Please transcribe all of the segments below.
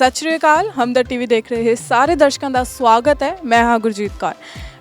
ਸਤਿ ਸ਼੍ਰੀ ਅਕਾਲ ਹਮਦਰ ਟੀਵੀ ਦੇਖ ਰਹੇ ਸਾਰੇ ਦਰਸ਼ਕਾਂ ਦਾ ਸਵਾਗਤ ਹੈ। ਮੈਂ ਹਾਂ ਗੁਰਜੀਤ ਕੌਰ।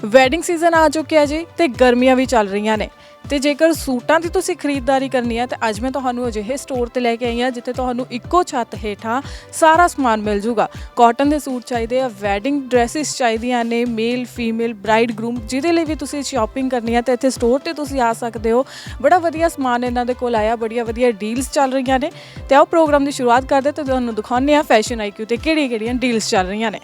ਵੈਡਿੰਗ ਸੀਜ਼ਨ ਆ ਚੁੱਕਿਆ ਜੀ ਤੇ ਗਰਮੀਆਂ ਵੀ ਚੱਲ ਰਹੀਆਂ ਨੇ। ਤੇ ਜੇਕਰ ਸੂਟਾਂ ਦੀ ਤੁਸੀਂ ਖਰੀਦਦਾਰੀ ਕਰਨੀ ਹੈ, ਤੇ ਅੱਜ ਮੈਂ ਤੁਹਾਨੂੰ ਅਜਿਹੇ ਸਟੋਰ ਤੇ ਲੈ ਕੇ ਆਈ ਹਾਂ, ਜਿੱਥੇ ਤੁਹਾਨੂੰ ਇੱਕੋ ਛੱਤ ਹੇਠਾਂ ਸਾਰਾ ਸਮਾਨ ਮਿਲ ਜੂਗਾ ਕਾਟਨ ਦੇ ਸੂਟ ਚਾਹੀਦੇ ਆ ਵੈਡਿੰਗ ਡਰੈਸਿਸ ਚਾਹੀਦੀਆਂ ਨੇ ਮੇਲ ਫੀਮੇਲ ਬ੍ਰਾਈਡ ਗਰੂਮ ਜਿਹਦੇ ਲਈ ਵੀ ਤੁਸੀਂ ਸ਼ਾਪਿੰਗ ਕਰਨੀ ਹੈ, ਤੇ ਇੱਥੇ ਸਟੋਰ ਤੇ ਤੁਸੀਂ ਆ ਸਕਦੇ ਹੋ। ਬੜਾ ਵਧੀਆ ਸਮਾਨ ਇਹਨਾਂ ਦੇ ਕੋਲ ਆਇਆ, ਬੜੀਆਂ ਵਧੀਆ ਡੀਲਸ ਚੱਲ ਰਹੀਆਂ ਨੇ। ਤੇ ਆਓ ਪ੍ਰੋਗਰਾਮ ਦੀ ਸ਼ੁਰੂਆਤ ਕਰਦੇ ਤੇ ਤੁਹਾਨੂੰ ਦਿਖਾਉਂਦੇ ਆ ਫੈਸ਼ਨ ਆਈਕਿਊ ਤੇ ਕਿਹੜੀਆਂ-ਕਿਹੜੀਆਂ ਡੀਲਸ ਚੱਲ ਰਹੀਆਂ ਨੇ।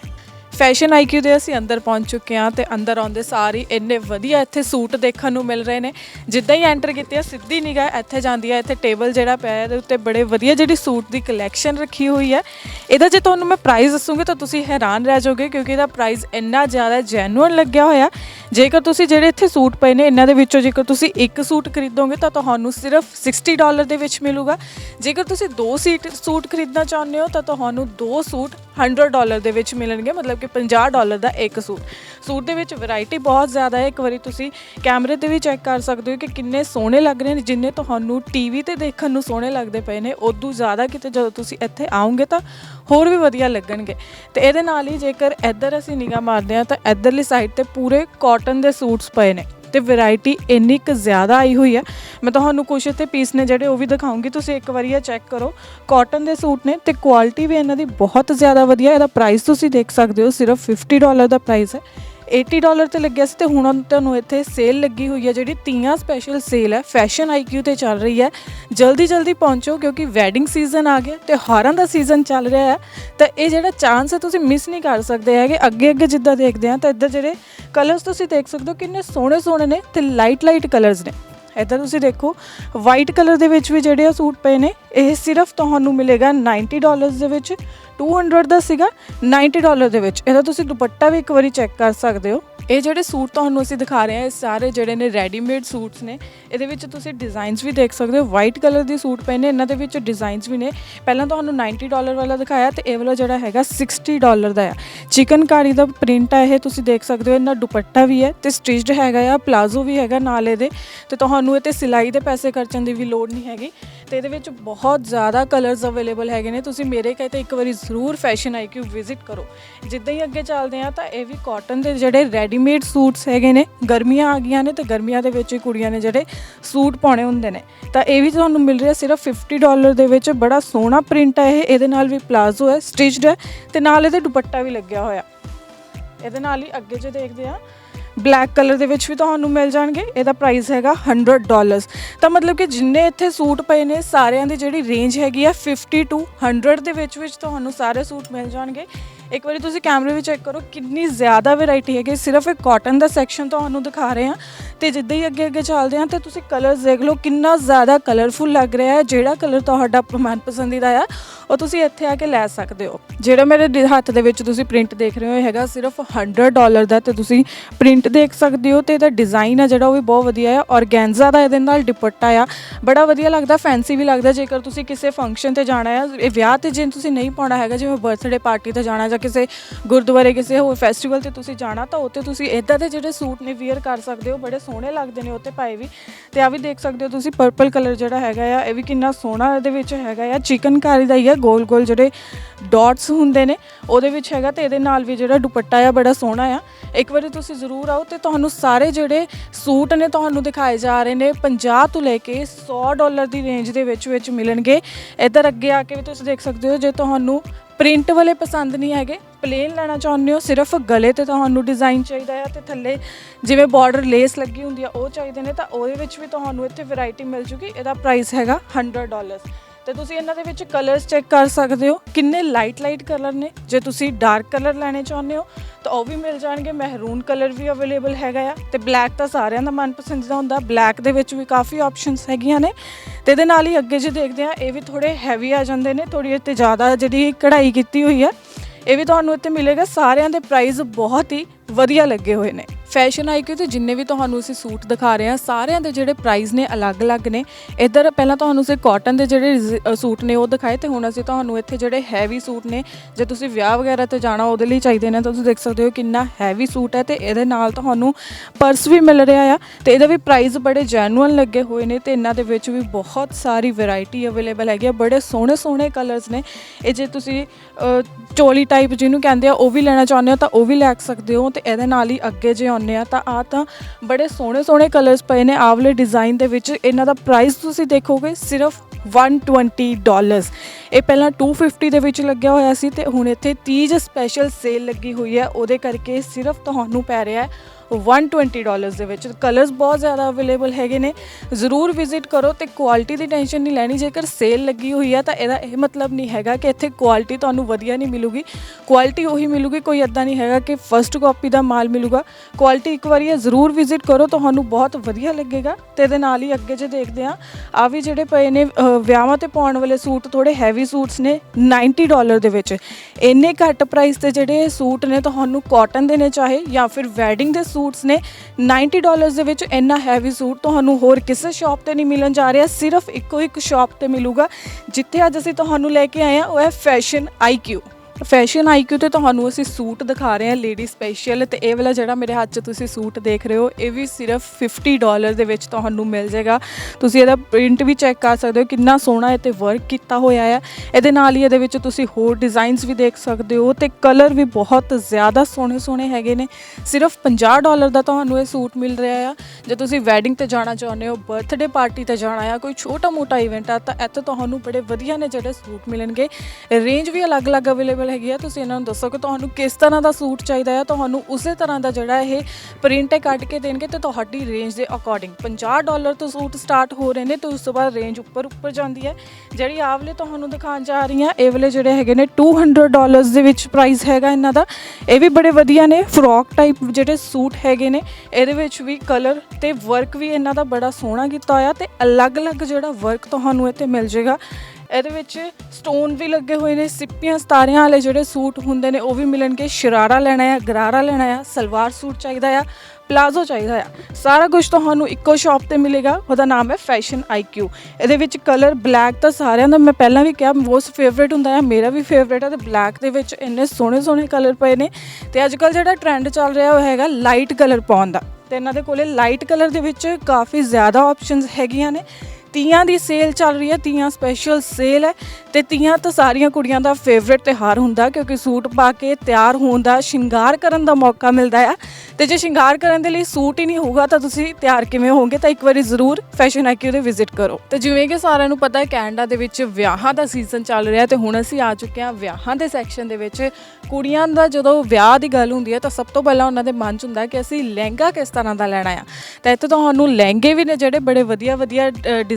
ਫੈਸ਼ਨ ਆਈਕਿਊ ਦੇ ਅਸੀਂ ਅੰਦਰ ਪਹੁੰਚ ਚੁੱਕੇ ਹਾਂ ਤੇ ਅੰਦਰ ਆਉਂਦੇ ਸਾਰੀ ਇੰਨੇ ਵਧੀਆ ਇੱਥੇ ਸੂਟ ਦੇਖਣ ਨੂੰ ਮਿਲ ਰਹੇ ਨੇ। ਜਿੱਦਾਂ ਹੀ ਐਂਟਰ ਕੀਤੀ ਆ, ਸਿੱਧੀ ਨਿਗਾਹ ਇੱਥੇ ਜਾਂਦੀ ਹੈ ਇੱਥੇ ਟੇਬਲ ਜਿਹੜਾ ਪਿਆ ਹੈ, ਇਹਦੇ ਉੱਤੇ ਬੜੇ ਵਧੀਆ ਜਿਹੜੀ ਸੂਟ ਦੀ ਕਲੈਕਸ਼ਨ ਰੱਖੀ ਹੋਈ ਹੈ। ਇਹਦਾ ਜੇ ਤੁਹਾਨੂੰ ਮੈਂ ਪ੍ਰਾਈਸ ਦੱਸੂਗੀ ਤਾਂ ਤੁਸੀਂ ਹੈਰਾਨ ਰਹਿ ਜਾਓਗੇ ਕਿਉਂਕਿ ਇਹਦਾ ਪ੍ਰਾਈਸ ਇੰਨਾ ਜ਼ਿਆਦਾ ਜੈਨੂਅਨ ਲੱਗਿਆ ਹੋਇਆ। ਜੇਕਰ ਤੁਸੀਂ ਜਿਹੜੇ ਇੱਥੇ ਸੂਟ ਪਏ ਨੇ, ਇਹਨਾਂ ਦੇ ਵਿੱਚੋਂ ਜੇਕਰ ਤੁਸੀਂ ਇੱਕ ਸੂਟ ਖਰੀਦੋਗੇ ਤਾਂ ਤੁਹਾਨੂੰ ਸਿਰਫ 60 ਡਾਲਰ ਦੇ ਵਿੱਚ ਮਿਲੂਗਾ। ਜੇਕਰ ਤੁਸੀਂ ਦੋ ਸੀਟ ਸੂਟ ਖਰੀਦਣਾ ਚਾਹੁੰਦੇ ਹੋ ਤਾਂ ਤੁਹਾਨੂੰ ਦੋ ਸੂਟ 100 ਡਾਲਰ ਦੇ ਵਿੱਚ ਮਿਲਣਗੇ, ਮਤਲਬ ਕਿ 50 ਡਾਲਰ ਦਾ ਇੱਕ ਸੂਟ। ਸੂਟ ਦੇ ਵਿੱਚ ਵੈਰਾਈਟੀ ਬਹੁਤ ਜ਼ਿਆਦਾ ਹੈ। ਇੱਕ ਵਾਰੀ ਤੁਸੀਂ ਕੈਮਰੇ ਤੇ ਵੀ ਚੈੱਕ ਕਰ ਸਕਦੇ ਹੋ ਕਿ ਕਿੰਨੇ ਸੋਹਣੇ ਲੱਗ ਰਹੇ ਨੇ, ਜਿੰਨੇ ਤੁਹਾਨੂੰ ਟੀਵੀ ਤੇ ਦੇਖਣ ਨੂੰ ਸੋਹਣੇ ਲੱਗਦੇ ਪਏ ਨੇ, ਉਦੋਂ ਜ਼ਿਆਦਾ ਕਿਤੇ ਜਦੋਂ ਤੁਸੀਂ ਇੱਥੇ ਆਓਗੇ ਤਾਂ ਹੋਰ ਵੀ ਵਧੀਆ ਲੱਗਣਗੇ। ਤੇ ਇਹਦੇ ਨਾਲ ਹੀ ਜੇਕਰ ਇੱਧਰ ਅਸੀਂ ਨਿਗਾਹ ਮਾਰਦੇ ਹਾਂ ਤਾਂ ਇੱਧਰਲੀ ਸਾਈਡ ਤੇ ਪੂਰੇ ਕਾਟਨ ਦੇ ਸੂਟਸ ਪਏ ਨੇ। ਤੇ ਵੈਰਾਈਟੀ ਇੰਨੀ ਕੁ ਜ਼ਿਆਦਾ ਆਈ ਹੋਈ ਹੈ। ਮੈਂ ਤੁਹਾਨੂੰ ਕੁਛ ਇੱਥੇ ਪੀਸ ਨੇ ਜਿਹੜੇ ਉਹ ਵੀ ਦਿਖਾਉਂਗੀ। ਤੁਸੀਂ ਇੱਕ ਵਾਰੀ ਇਹ ਚੈੱਕ ਕਰੋ। ਕਾਟਨ ਦੇ ਸੂਟ ਨੇ ਤੇ ਕੁਆਲਿਟੀ ਵੀ ਇਹਨਾਂ ਦੀ ਬਹੁਤ ਜ਼ਿਆਦਾ ਵਧੀਆ। ਇਹਦਾ ਪ੍ਰਾਈਸ ਤੁਸੀਂ ਦੇਖ ਸਕਦੇ ਹੋ, ਸਿਰਫ 50 ਡਾਲਰ ਦਾ ਪ੍ਰਾਈਸ ਹੈ। 80 ਡਾਲਰ ਤੇ ਲੱਗਿਆ ਸੀ ਤੇ ਹੁਣ ਤੁਹਾਨੂੰ ਇੱਥੇ ਸੇਲ ਲੱਗੀ ਹੋਈ ਹੈ, ਜਿਹੜੀ ਤੀਆਂ ਸਪੈਸ਼ਲ ਸੇਲ ਹੈ ਫੈਸ਼ਨ ਆਈਕਿਊ ਤੇ ਚੱਲ ਰਹੀ ਹੈ। ਜਲਦੀ ਜਲਦੀ ਪਹੁੰਚੋ ਕਿਉਂਕਿ ਵੈਡਿੰਗ ਸੀਜ਼ਨ ਆ ਗਿਆ ਤਿਉਹਾਰਾਂ ਦਾ ਸੀਜ਼ਨ ਚੱਲ ਰਿਹਾ ਹੈ। ਤਾਂ ਇਹ ਜਿਹੜਾ ਚਾਂਸ ਹੈ, ਤੁਸੀਂ ਮਿਸ ਨਹੀਂ ਕਰ ਸਕਦੇ ਹੈਗੇ। ਅੱਗੇ ਅੱਗੇ ਜਿੱਦਾਂ ਦੇਖਦੇ ਆ ਤਾਂ ਇੱਧਰ ਜਿਹੜੇ ਕਲਰਸ ਤੁਸੀਂ ਦੇਖ ਸਕਦੇ ਹੋ, ਕਿੰਨੇ ਸੋਹਣੇ ਸੋਹਣੇ ਨੇ ਤੇ ਲਾਈਟ ਲਾਈਟ ਕਲਰਸ ਨੇ। ਇੱਧਰ ਤੁਸੀਂ ਦੇਖੋ ਵਾਈਟ ਕਲਰ ਦੇ ਵਿੱਚ ਵੀ ਜਿਹੜੇ ਆ ਸੂਟ ਪਏ ਨੇ, ਇਹ ਸਿਰਫ ਤੁਹਾਨੂੰ ਮਿਲੇਗਾ 90 ਡਾਲਰਸ ਦੇ ਵਿੱਚ 200 ਦਾ ਸੀਗਾ 90 ਡਾਲਰ ਦੇ ਵਿੱਚ। ਇਹਦਾ ਤੁਸੀਂ ਦੁਪੱਟਾ ਵੀ ਇੱਕ ਵਾਰੀ ਚੈੱਕ ਕਰ ਸਕਦੇ ਹੋ। ਇਹ ਜਿਹੜੇ ਸੂਟ ਤੁਹਾਨੂੰ ਅਸੀਂ ਦਿਖਾ ਰਹੇ ਹਾਂ, ਇਹ ਸਾਰੇ ਜਿਹੜੇ ਨੇ ਰੈਡੀਮੇਡ ਸੂਟਸ ਨੇ। ਇਹਦੇ ਵਿੱਚ ਤੁਸੀਂ ਡਿਜ਼ਾਈਨਸ ਵੀ ਦੇਖ ਸਕਦੇ ਹੋ। ਵਾਈਟ ਕਲਰ ਦੇ ਸੂਟ ਪਏ ਨੇ, ਇਹਨਾਂ ਦੇ ਵਿੱਚ ਡਿਜ਼ਾਈਨਸ ਵੀ ਨੇ। ਪਹਿਲਾਂ ਤੁਹਾਨੂੰ 90 ਡਾਲਰ ਵਾਲਾ ਦਿਖਾਇਆ ਤੇ ਇਹ ਵਾਲਾ ਜਿਹੜਾ ਹੈਗਾ 60 ਡਾਲਰ ਦਾ ਆ। ਚਿਕਨਕਾਰੀ ਦਾ ਪ੍ਰਿੰਟ ਆ ਇਹ, ਤੁਸੀਂ ਦੇਖ ਸਕਦੇ ਹੋ, ਇਹਨਾਂ ਦੁਪੱਟਾ ਵੀ ਹੈ ਤੇ ਸਟਿਚਡ ਹੈਗਾ ਆ, ਪਲਾਜ਼ੋ ਵੀ ਹੈਗਾ ਨਾਲ ਇਹਦੇ। ਤੇ ਤੁਹਾਨੂੰ ਇਹ ਤੇ ਸਿਲਾਈ ਦੇ ਪੈਸੇ ਖਰਚਣ ਦੀ ਵੀ ਲੋੜ ਨਹੀਂ ਹੈਗੀ। ਤੇ ਇਹਦੇ ਵਿੱਚ ਬਹੁਤ ਜ਼ਿਆਦਾ ਕਲਰਸ ਅਵੇਲੇਬਲ ਹੈਗੇ ਨੇ। ਤੁਸੀਂ ਮੇਰੇ ਕਹੇ ਤੇ ਇੱਕ ਵਾਰੀ ਜ਼ਰੂਰ ਫੈਸ਼ਨ ਆਈਕਿਊ ਵਿਜ਼ਿਟ ਕਰੋ। ਜਿੱਦਾਂ ਹੀ ਅੱਗੇ ਚੱਲਦੇ ਆ ਤਾਂ ਇਹ ਵੀ ਕਾਟਨ ਦੇ ਜਿਹੜੇ ਰੈਡੀਮੇਡ ਸੂਟਸ ਹੈਗੇ ਨੇ, ਗਰਮੀਆਂ ਆ ਗਈਆਂ ਨੇ ਤੇ ਗਰਮੀਆਂ ਦੇ ਵਿੱਚ ਹੀ ਕੁੜੀਆਂ ਨੇ ਜਿਹੜੇ ਸੂਟ ਪਾਉਣੇ ਹੁੰਦੇ ਨੇ। ਤਾਂ ਇਹ ਵੀ ਤੁਹਾਨੂੰ ਮਿਲ ਰਿਹਾ ਸਿਰਫ 50 ਡਾਲਰ ਦੇ ਵਿੱਚ। ਬੜਾ ਸੋਹਣਾ ਪ੍ਰਿੰਟ ਹੈ ਇਹ। ਇਹਦੇ ਨਾਲ ਵੀ ਪਲਾਜ਼ੋ ਹੈ ਸਟਿਚਡ ਹੈ ਤੇ ਨਾਲ ਇਹਦੇ ਦੁਪੱਟਾ ਵੀ ਲੱਗਿਆ ਹੋਇਆ। ਇਹਦੇ ਨਾਲ ਹੀ ਅੱਗੇ ਜੇ ਦੇਖਦੇ ਆ ਬਲੈਕ ਕਲਰ ਦੇ ਵਿੱਚ ਵੀ ਤੁਹਾਨੂੰ ਮਿਲ ਜਾਣਗੇ। ਇਹਦਾ ਪ੍ਰਾਈਸ ਹੈਗਾ 100 ਡਾਲਰਸ ਤਾਂ ਮਤਲਬ ਕਿ ਜਿੰਨੇ ਇੱਥੇ ਸੂਟ ਪਏ ਨੇ, ਸਾਰਿਆਂ ਦੀ ਜਿਹੜੀ ਰੇਂਜ ਹੈਗੀ ਆ 50 ਟੂ 100 ਦੇ ਵਿੱਚ ਵਿੱਚ ਤੁਹਾਨੂੰ ਸਾਰੇ ਸੂਟ ਮਿਲ ਜਾਣਗੇ। ਇੱਕ ਵਾਰੀ ਤੁਸੀਂ ਕੈਮਰੇ ਵਿੱਚ ਚੈੱਕ ਕਰੋ, ਕਿੰਨੀ ਜ਼ਿਆਦਾ ਵੈਰਾਈਟੀ ਹੈਗੀ ਸਿਰਫ ਇੱਕ ਕਾਟਨ ਦਾ ਸੈਕਸ਼ਨ ਤੁਹਾਨੂੰ ਦਿਖਾ ਰਹੇ ਹਾਂ। ਤੇ ਜਿੱਦਾਂ ਹੀ ਅੱਗੇ ਅੱਗੇ ਚੱਲਦੇ ਹਾਂ ਤੇ ਤੁਸੀਂ ਕਲਰਸ ਦੇਖ ਲਓ, ਕਿੰਨਾ ਜ਼ਿਆਦਾ ਕਲਰਫੁਲ ਲੱਗ ਰਿਹਾ ਹੈ। ਜਿਹੜਾ ਕਲਰ ਤੁਹਾਡਾ ਮਨ ਪਸੰਦੀਦਾ ਆ, ਉਹ ਤੁਸੀਂ ਇੱਥੇ ਆ ਕੇ ਲੈ ਸਕਦੇ ਹੋ। ਜਿਹੜਾ ਮੇਰੇ ਡ- ਹੱਥ ਦੇ ਵਿੱਚ ਤੁਸੀਂ ਪ੍ਰਿੰਟ ਦੇਖ ਰਹੇ ਹੋ, ਇਹ ਹੈਗਾ ਸਿਰਫ 100 ਡਾਲਰ ਦਾ ਤੇ ਤੁਸੀਂ ਪ੍ਰਿੰਟ ਦੇਖ ਸਕਦੇ ਹੋ ਤੇ ਇਹਦਾ ਡਿਜ਼ਾਈਨ ਆ ਜਿਹੜਾ, ਉਹ ਵੀ ਬਹੁਤ ਵਧੀਆ ਆ। ਔਰਗੈਂਜ਼ਾ ਦਾ ਇਹਦੇ ਨਾਲ ਦੁਪੱਟਾ ਆ। ਬੜਾ ਵਧੀਆ ਲੱਗਦਾ ਫੈਂਸੀ ਵੀ ਲੱਗਦਾ। ਜੇਕਰ ਤੁਸੀਂ ਕਿਸੇ ਫੰਕਸ਼ਨ ਤੇ ਜਾਣਾ ਆ, ਇਹ ਵਿਆਹ ਤੇ ਜੇ ਤੁਸੀਂ ਨਹੀਂ ਪਾਉਣਾ ਹੈਗਾ, ਜਿਵੇਂ ਬਰਥਡੇ ਪਾਰਟੀ ਤੇ ਜਾਣਾ ਜਾਂ ਕਿਸੇ ਗੁਰਦੁਆਰੇ ਕਿਸੇ ਹੋਰ ਫੈਸਟੀਵਲ ਤੇ ਤੁਸੀਂ ਜਾਣਾ, ਤਾਂ ਉੱਥੇ ਤੁਸੀਂ ਇਦਾਂ ਦੇ ਜਿਹੜੇ ਸੂਟ ਨੇ ਵੇਅਰ ਕਰ ਸਕਦੇ ਹੋ, ਬੜੇ ਸੋਹਣੇ ਲੱਗਦੇ ਨੇ ਉੱਤੇ ਪਾਏ ਵੀ। ਤੇ ਆ ਵੀ ਦੇਖ ਸਕਦੇ ਹੋ ਤੁਸੀਂ ਪਰਪਲ ਕਲਰ ਜਿਹੜਾ ਹੈਗਾ ਆ, ਇਹ ਵੀ ਕਿੰਨਾ ਸੋਹਣਾ ਇਹਦੇ ਵਿੱਚ ਹੈਗਾ ਆ। ਚਿਕਨਕਾਰੀ ਦਾ ਹੀ ਆ, ਗੋਲ ਗੋਲ ਜਿਹੜੇ ਡਾਟਸ ਹੁੰਦੇ ਨੇ, ਉਹਦੇ ਵਿੱਚ ਹੈਗਾ ਤੇ ਇਹਦੇ ਨਾਲ ਵੀ ਜਿਹੜਾ ਦੁਪੱਟਾ ਆ, ਬੜਾ ਸੋਹਣਾ ਆ। ਇੱਕ ਵਾਰੀ ਤੁਸੀਂ ਜ਼ਰੂਰ ਆਓ ਤੇ ਤੁਹਾਨੂੰ ਸਾਰੇ ਜਿਹੜੇ ਸੂਟ ਨੇ ਤੁਹਾਨੂੰ ਦਿਖਾਏ ਜਾ ਰਹੇ ਨੇ 50 ਤੋਂ ਲੈ ਕੇ 100 ਡਾਲਰ ਦੀ ਰੇਂਜ ਦੇ ਵਿੱਚ ਵਿੱਚ ਮਿਲਣਗੇ। ਇੱਧਰ ਅੱਗੇ ਆ ਕੇ ਵੀ ਤੁਸੀਂ ਦੇਖ ਸਕਦੇ ਹੋ, ਜੇ ਤੁਹਾਨੂੰ ਪ੍ਰਿੰਟ ਵਾਲੇ ਪਸੰਦ ਨਹੀਂ ਹੈਗੇ। ਪਲੇਨ ਲੈਣਾ ਚਾਹੁੰਦੇ ਹੋ, ਸਿਰਫ ਗਲੇ ਤੇ ਤੁਹਾਨੂੰ ਡਿਜ਼ਾਈਨ ਚਾਹੀਦਾ ਆ ਤੇ ਥੱਲੇ ਜਿਵੇਂ ਬਾਰਡਰ ਲੇਸ ਲੱਗੀ ਹੁੰਦੀ ਆ, ਉਹ ਚਾਹੀਦੇ ਨੇ, ਤਾਂ ਉਹਦੇ ਵਿੱਚ ਵੀ ਤੁਹਾਨੂੰ ਇੱਥੇ ਵੈਰਾਈਟੀ ਮਿਲ ਜੂਗੀ। ਇਹਦਾ ਪ੍ਰਾਈਸ ਹੈਗਾ 100 ਡਾਲਰਸ ਤੇ ਤੁਸੀਂ ਇਹਨਾਂ ਦੇ ਵਿੱਚ ਕਲਰਸ ਚੈੱਕ ਕਰ ਸਕਦੇ ਹੋ। ਕਿੰਨੇ ਲਾਈਟ ਲਾਈਟ ਕਲਰ ਨੇ। ਜੇ ਤੁਸੀਂ ਡਾਰਕ ਕਲਰ ਲੈਣੇ ਚਾਹੁੰਦੇ ਹੋ, ਤਾਂ ਉਹ ਵੀ ਮਿਲ ਜਾਣਗੇ। ਮਹਿਰੂਨ ਕਲਰ ਵੀ ਅਵੇਲੇਬਲ ਹੈਗਾ ਆ। ਤੇ ਬਲੈਕ ਤਾਂ ਸਾਰਿਆਂ ਦਾ ਮਨਪਸੰਦ ਦਾ ਹੁੰਦਾ। ਬਲੈਕ ਦੇ ਵਿੱਚ ਵੀ ਕਾਫੀ ਆਪਸ਼ਨਸ ਹੈਗੀਆਂ ਨੇ। ਤੇ ਇਹਦੇ ਨਾਲ ਹੀ ਅੱਗੇ ਜੇ ਦੇਖਦੇ ਆ ਇਹ ਵੀ ਥੋੜੇ ਹੈਵੀ ਆ ਜਾਂਦੇ ਨੇ। ਥੋੜੀ ਇੱਥੇ ਜ਼ਿਆਦਾ ਜਿਹੜੀ ਕਢਾਈ ਕੀਤੀ ਹੋਈ ਆ। ਇਹ ਵੀ ਤੁਹਾਨੂੰ ਇੱਥੇ ਮਿਲੇਗਾ। ਸਾਰਿਆਂ ਦੇ ਪ੍ਰਾਈਸ ਬਹੁਤ ਹੀ ਵਧੀਆ ਲੱਗੇ ਹੋਏ ਨੇ। ਫੈਸ਼ਨ ਆਈਕਿਊ ਤੇ ਜਿੰਨੇ ਵੀ ਤੁਹਾਨੂੰ ਅਸੀਂ ਸੂਟ ਦਿਖਾ ਰਹੇ ਹਾਂ ਸਾਰਿਆਂ ਦੇ ਜਿਹੜੇ ਪ੍ਰਾਈਸ ਨੇ ਅਲੱਗ-ਅਲੱਗ ਨੇ। ਇੱਧਰ ਪਹਿਲਾਂ ਤੁਹਾਨੂੰ ਅਸੀਂ ਕਾਟਨ ਦੇ ਜਿਹੜੇ ਰਿਜ਼- ਅ, ਸੂਟ ਨੇ ਉਹ ਦਿਖਾਏ ਤੇ ਹੁਣ ਅਸੀਂ ਤੁਹਾਨੂੰ ਇੱਥੇ ਜਿਹੜੇ ਹੈਵੀ ਸੂਟ ਨੇ ਜੇ ਤੁਸੀਂ ਵਿਆਹ ਵਗੈਰਾ ਤੇ ਜਾਣਾ ਉਹਦੇ ਲਈ ਚਾਹੀਦੇ ਨੇ ਤਾਂ ਤੁਸੀਂ ਦੇਖ ਸਕਦੇ ਹੋ ਕਿੰਨਾ ਹੈਵੀ ਸੂਟ ਹੈ ਤੇ ਇਹਦੇ ਨਾਲ ਤੁਹਾਨੂੰ ਪਰਸ ਵੀ ਮਿਲ ਰਿਹਾ ਆ ਤੇ ਇਹਦੇ ਵੀ ਪ੍ਰਾਈਸ ਬੜੇ ਜੈਨੂਅਲ ਲੱਗੇ ਹੋਏ ਨੇ ਤੇ ਇਹਨਾਂ ਦੇ ਵਿੱਚ ਵੀ ਬਹੁਤ ਸਾਰੀ ਵੈਰਾਈਟੀ ਅਵੇਲੇਬਲ ਹੈਗੀ ਆ ਬੜੇ ਸੋਹਣੇ ਸੋਹਣੇ ਕਲਰਸ ਨੇ। ਇਹ ਜੇ ਤੁਸੀਂ ਅ, ਚੋਲੀ ਟਾਈਪ ਜਿਹਨੂੰ ਕਹਿੰਦੇ ਆ ਉਹ ਵੀ ਲੈਣਾ ਚਾਹੁੰਦੇ ਹੋ ਤਾਂ ਉਹ ਵੀ ਲੈ ਸਕਦੇ ਹੋ ਤੇ ਇਹਦੇ ਨਾਲ ਹੀ ਅੱਗੇ ਜੇ ਆਉਂਦੇ ਆ, ਤਾਂ ਆ ਤਾਂ ਬੜੇ ਸੋਹਣੇ ਸੋਹਣੇ ਕਲਰਸ ਪਏ ਨੇ। ਆਵਲੇ ਡਿਜ਼ਾਈਨ ਦੇ ਵਿੱਚ ਇਹਨਾਂ ਦਾ ਪ੍ਰਾਈਸ ਤੁਸੀਂ ਦੇਖੋਗੇ, ਸਿਰਫ 120 ਡਾਲਰਸ ਇਹ ਪਹਿਲਾਂ 250 ਦੇ ਵਿੱਚ ਲੱਗਿਆ ਹੋਇਆ ਸੀ ਤੇ ਹੁਣ ਇੱਥੇ 30 ਸਪੈਸ਼ਲ ਸੇਲ ਲੱਗੀ ਹੋਈ ਹੈ। ਉਹਦੇ ਕਰਕੇ ਸਿਰਫ ਤੁਹਾਨੂੰ ਪੈ ਰਿਹਾ ਹੈ 120 ਡਾਲਰਸ ਦੇ ਵਿੱਚ। ਕਲਰਸ ਬਹੁਤ ਜ਼ਿਆਦਾ ਅਵੇਲੇਬਲ ਹੈਗੇ ਨੇ। ਜ਼ਰੂਰ ਵਿਜ਼ਿਟ ਕਰੋ ਤੇ ਕੁਆਲਿਟੀ ਦੀ ਟੈਨਸ਼ਨ ਨਹੀਂ ਲੈਣੀ। ਜੇਕਰ ਸੇਲ ਲੱਗੀ ਹੋਈ ਹੈ ਤਾਂ ਇਹਦਾ ਇਹ ਮਤਲਬ ਨਹੀਂ ਹੈਗਾ ਕਿ ਇੱਥੇ ਕੁਆਲਿਟੀ ਤੁਹਾਨੂੰ ਵਧੀਆ ਨਹੀਂ ਮਿਲੂਗੀ। ਕੁਆਲਿਟੀ ਉਹੀ ਮਿਲੂਗੀ, ਕੋਈ ਇਦਾਂ ਨਹੀਂ ਹੈਗਾ ਕਿ ਫਰਸਟ ਕਾਪੀ ਦਾ ਮਾਲ ਮਿਲੂਗਾ। ਕੁਆਲਿਟੀ ਇੱਕ ਵਾਰੀ ਇਹ ਜ਼ਰੂਰ ਵਿਜ਼ਿਟ ਕਰੋ, ਤੁਹਾਨੂੰ ਬਹੁਤ ਵਧੀਆ ਲੱਗੇਗਾ। ਤੇ ਇਹਦੇ ਨਾਲ ਹੀ ਅੱਗੇ ਜੇ ਦੇਖਦੇ ਆ ਆ ਵੀ ਜਿਹੜੇ ਪਏ ਨੇ ਵਿਆਹਾਂ ਤੇ ਪਾਉਣ ਵਾਲੇ ਸੂਟ ਥੋੜੇ ਹੈਵੀ ਸੂਟਸ ਨੇ 90 ਡਾਲਰ ਦੇ ਵਿੱਚ। ਇੰਨੇ ਘੱਟ ਪ੍ਰਾਈਸ ਤੇ ਜਿਹੜੇ ਸੂਟ ਨੇ, ਤੁਹਾਨੂੰ ਕਾਟਨ ਦੇ ਨੇ ਚਾਹੇ ਜਾਂ ਫਿਰ ਵੈਡਿੰਗ ਦੇ ਸੂਟਸ ਨੇ। 90 ਡਾਲਰਸ ਦੇ ਵਿੱਚ ਇੰਨਾ ਹੈਵੀ ਸੂਟ ਤੁਹਾਨੂੰ ਹੋਰ ਕਿਸੇ ਸ਼ਾਪ ਤੇ ਨਹੀਂ ਮਿਲਣ ਜਾ ਰਿਹਾ। ਸਿਰਫ ਇੱਕੋ ਇੱਕ ਸ਼ਾਪ ਤੇ ਮਿਲੂਗਾ। ਜਿੱਥੇ ਅੱਜ ਅਸੀਂ ਤੁਹਾਨੂੰ ਲੈ ਕੇ ਆਏ ਹਾਂ, ਉਹ ਹੈ ਫੈਸ਼ਨ ਆਈਕਿਊ ਫੈਸ਼ਨ ਆਈਕਿਊ ਤੇ ਤੁਹਾਨੂੰ ਅਸੀਂ ਸੂਟ ਦਿਖਾ ਰਹੇ ਹਾਂ ਲੇਡੀ ਸਪੈਸ਼ਲ ਤੇ ਇਹ ਵਾਲਾ ਜਿਹੜਾ ਮੇਰੇ ਹੱਥ 'ਚ ਤੁਸੀਂ ਸੂਟ ਦੇਖ ਰਹੇ ਹੋ, ਇਹ ਵੀ ਸਿਰਫ 50 ਡਾਲਰ ਦੇ ਵਿੱਚ ਤੁਹਾਨੂੰ ਮਿਲ ਜਾਏਗਾ। ਤੁਸੀਂ ਇਹਦਾ ਪ੍ਰਿੰਟ ਵੀ ਚੈੱਕ ਕਰ ਸਕਦੇ ਹੋ, ਕਿੰਨਾ ਸੋਹਣਾ ਇਹ ਤੇ ਵਰਕ ਕੀਤਾ ਹੋਇਆ ਹੈ ਇਹਦੇ ਨਾਲ ਹੀ ਇਹਦੇ ਵਿੱਚ ਤੁਸੀਂ ਹੋਰ ਡਿਜ਼ਾਈਨਸ ਵੀ ਦੇਖ ਸਕਦੇ ਹੋ ਤੇ ਕਲਰ ਵੀ ਬਹੁਤ ਜ਼ਿਆਦਾ ਸੋਹਣੇ ਸੋਹਣੇ ਹੈਗੇ ਨੇ। ਸਿਰਫ 50 ਡਾਲਰ ਦਾ ਤੁਹਾਨੂੰ ਇਹ ਸੂਟ ਮਿਲ ਰਿਹਾ ਆ। ਜੇ ਤੁਸੀਂ ਵੈਡਿੰਗ ਤੇ ਜਾਣਾ ਚਾਹੁੰਦੇ ਹੋ ਬਰਥਡੇ ਪਾਰਟੀ ਤੇ ਜਾਣਾ ਆ, ਕੋਈ ਛੋਟਾ ਮੋਟਾ ਇਵੈਂਟ ਆ, ਤਾਂ ਇੱਥੇ ਤੁਹਾਨੂੰ ਬੜੇ ਵਧੀਆ ਨੇ ਜਿਹੜੇ ਸੂਟ ਮਿਲਣਗੇ। ਰੇਂਜ ਵੀ ਅਲੱਗ-ਅਲੱਗ ਅਵੇਲੇਬਲ ਹੈਗੀ ਆ, ਤੁਸੀਂ ਇਹਨਾਂ ਨੂੰ ਦੱਸੋ ਕਿ ਤੁਹਾਨੂੰ ਕਿਸ ਤਰ੍ਹਾਂ ਦਾ ਸੂਟ ਚਾਹੀਦਾ ਆ ਤੁਹਾਨੂੰ ਉਸੇ ਤਰ੍ਹਾਂ ਦਾ ਜਿਹੜਾ ਇਹ ਪ੍ਰਿੰਟ ਹੈ ਕੱਢ ਕੇ ਦੇਣਗੇ ਤੇ ਤੁਹਾਡੀ ਰੇਂਜ ਦੇ ਅਕੋਰਡਿੰਗ 50 ਡਾਲਰ ਤੋਂ ਸੂਟ ਸਟਾਰਟ ਹੋ ਰਹੇ ਨੇ ਤੇ ਉਸ ਤੋਂ ਬਾਅਦ ਰੇਂਜ ਉੱਪਰ ਉੱਪਰ ਜਾਂਦੀ ਹੈ। ਜਿਹੜੀ ਆਹ ਵਾਲੇ ਤੁਹਾਨੂੰ ਦਿਖਾਉਣ ਜਾ ਰਹੀ ਹਾਂ, ਇਹ ਵਾਲੇ ਜਿਹੜੇ ਹੈਗੇ ਨੇ 200 ਡਾਲਰਸ ਦੇ ਵਿੱਚ ਪ੍ਰਾਈਸ ਹੈਗਾ ਇਹਨਾਂ ਦਾ। ਇਹ ਵੀ ਬੜੇ ਵਧੀਆ ਨੇ ਫਰੋਕ ਟਾਈਪ ਜਿਹੜੇ ਸੂਟ ਹੈਗੇ ਨੇ, ਇਹਦੇ ਵਿੱਚ ਵੀ ਕਲਰ ਤੇ ਵਰਕ ਵੀ ਇਹਨਾਂ ਦਾ ਬੜਾ ਸੋਹਣਾ ਕੀਤਾ ਹੋਇਆ ਤੇ ਅਲੱਗ-ਅਲੱਗ ਜਿਹੜਾ ਵਰਕ ਤੁਹਾਨੂੰ ਇੱਥੇ ਮਿਲ ਜਾਏਗਾ। ਇਹਦੇ ਵਿੱਚ ਸਟੋਨ ਵੀ ਲੱਗੇ ਹੋਏ ਨੇ, ਸਿੱਪੀਆਂ, ਸਤਾਰਿਆਂ ਵਾਲੇ ਜਿਹੜੇ ਸੂਟ ਹੁੰਦੇ ਨੇ, ਉਹ ਵੀ ਮਿਲਣਗੇ। ਸ਼ਰਾਰਾ ਲੈਣਾ ਹੈ ਗਰਾਰਾ ਲੈਣਾ ਹੈ ਸਲਵਾਰ ਸੂਟ ਚਾਹੀਦਾ ਆ, ਪਲਾਜ਼ੋ ਚਾਹੀਦਾ ਆ। ਸਾਰਾ ਕੁਝ ਤੁਹਾਨੂੰ ਇੱਕੋ ਸ਼ਾਪ ਤੇ ਮਿਲੇਗਾ, ਉਹਦਾ ਨਾਮ ਹੈ ਫੈਸ਼ਨ ਆਈਕਿਊ ਇਹਦੇ ਵਿੱਚ ਕਲਰ ਬਲੈਕ ਤਾਂ ਸਾਰਿਆਂ ਦਾ, ਮੈਂ ਪਹਿਲਾਂ ਵੀ ਕਿਹਾ ਮੋਸਟ ਫੇਵਰੇਟ ਹੁੰਦਾ ਹੈ ਮੇਰਾ ਵੀ ਫੇਵਰੇਟ ਹੈ ਤੇ ਬਲੈਕ ਦੇ ਵਿੱਚ ਇੰਨੇ ਸੋਹਣੇ ਸੋਹਣੇ ਕਲਰ ਪਏ ਨੇ। ਤੇ ਅੱਜ ਕੱਲ ਜਿਹੜਾ ਟ੍ਰੈਂਡ ਚੱਲ ਰਿਹਾ, ਉਹ ਹੈਗਾ ਲਾਈਟ ਕਲਰ ਪਾਉਣ ਦਾ। ਤੇ ਇਹਨਾਂ ਦੇ ਕੋਲੇ ਲਾਈਟ ਕਲਰ ਦੇ ਵਿੱਚ ਕਾਫੀ ਜ਼ਿਆਦਾ ਆਪਸ਼ਨਸ ਹੈਗੀਆਂ ਨੇ। ਤੀਆਂ ਦੀ ਸੇਲ ਚੱਲ ਰਹੀ ਹੈ, ਤੀਆਂ ਸਪੈਸ਼ਲ ਸੇਲ ਹੈ ਤੇ ਤੀਆਂ ਤਾਂ ਸਾਰੀਆਂ ਕੁੜੀਆਂ ਦਾ ਫੇਵਰਿਟ ਤਿਉਹਾਰ ਹੁੰਦਾ ਕਿਉਂਕਿ ਸੂਟ ਪਾ ਕੇ ਤਿਆਰ ਹੋਣ ਦਾ, ਸ਼ਿੰਗਾਰ ਕਰਨ ਦਾ ਮੌਕਾ ਮਿਲਦਾ ਆ ਤੇ ਜੇ ਸ਼ਿੰਗਾਰ ਕਰਨ ਦੇ ਲਈ ਸੂਟ ਹੀ ਨਹੀਂ ਹੋਊਗਾ ਤਾਂ ਤੁਸੀਂ ਤਿਆਰ ਕਿਵੇਂ ਹੋਵੋਗੇ ਤਾਂ ਇੱਕ ਵਾਰੀ ਜ਼ਰੂਰ ਫੈਸ਼ਨ ਆਈਕਿਊ ਦੇ ਵਿਜ਼ਿਟ ਕਰੋ। ਤੇ ਜਿਵੇਂ ਕਿ ਸਾਰਿਆਂ ਨੂੰ ਪਤਾ ਹੈ, ਕੈਨੇਡਾ ਦੇ ਵਿੱਚ ਵਿਆਹਾਂ ਦਾ ਸੀਜ਼ਨ ਚੱਲ ਰਿਹਾ ਤੇ ਹੁਣ ਅਸੀਂ ਆ ਚੁੱਕੇ ਹਾਂ ਵਿਆਹਾਂ ਦੇ ਸੈਕਸ਼ਨ ਦੇ ਵਿੱਚ। ਕੁੜੀਆਂ ਦਾ ਜਦੋਂ ਵਿਆਹ ਦੀ ਗੱਲ ਹੁੰਦੀ ਹੈ ਤਾਂ ਸਭ ਤੋਂ ਪਹਿਲਾਂ ਉਹਨਾਂ ਦੇ ਮਨ 'ਚ ਹੁੰਦਾ ਕਿ ਅਸੀਂ ਲਹਿੰਗਾ ਕਿਸ ਤਰ੍ਹਾਂ ਦਾ ਲੈਣਾ ਆ। ਤਾਂ ਇੱਥੇ ਤੁਹਾਨੂੰ ਲਹਿੰਗੇ ਵੀ ਨੇ ਜਿਹੜੇ ਬੜੇ ਵਧੀਆ ਵਧੀਆ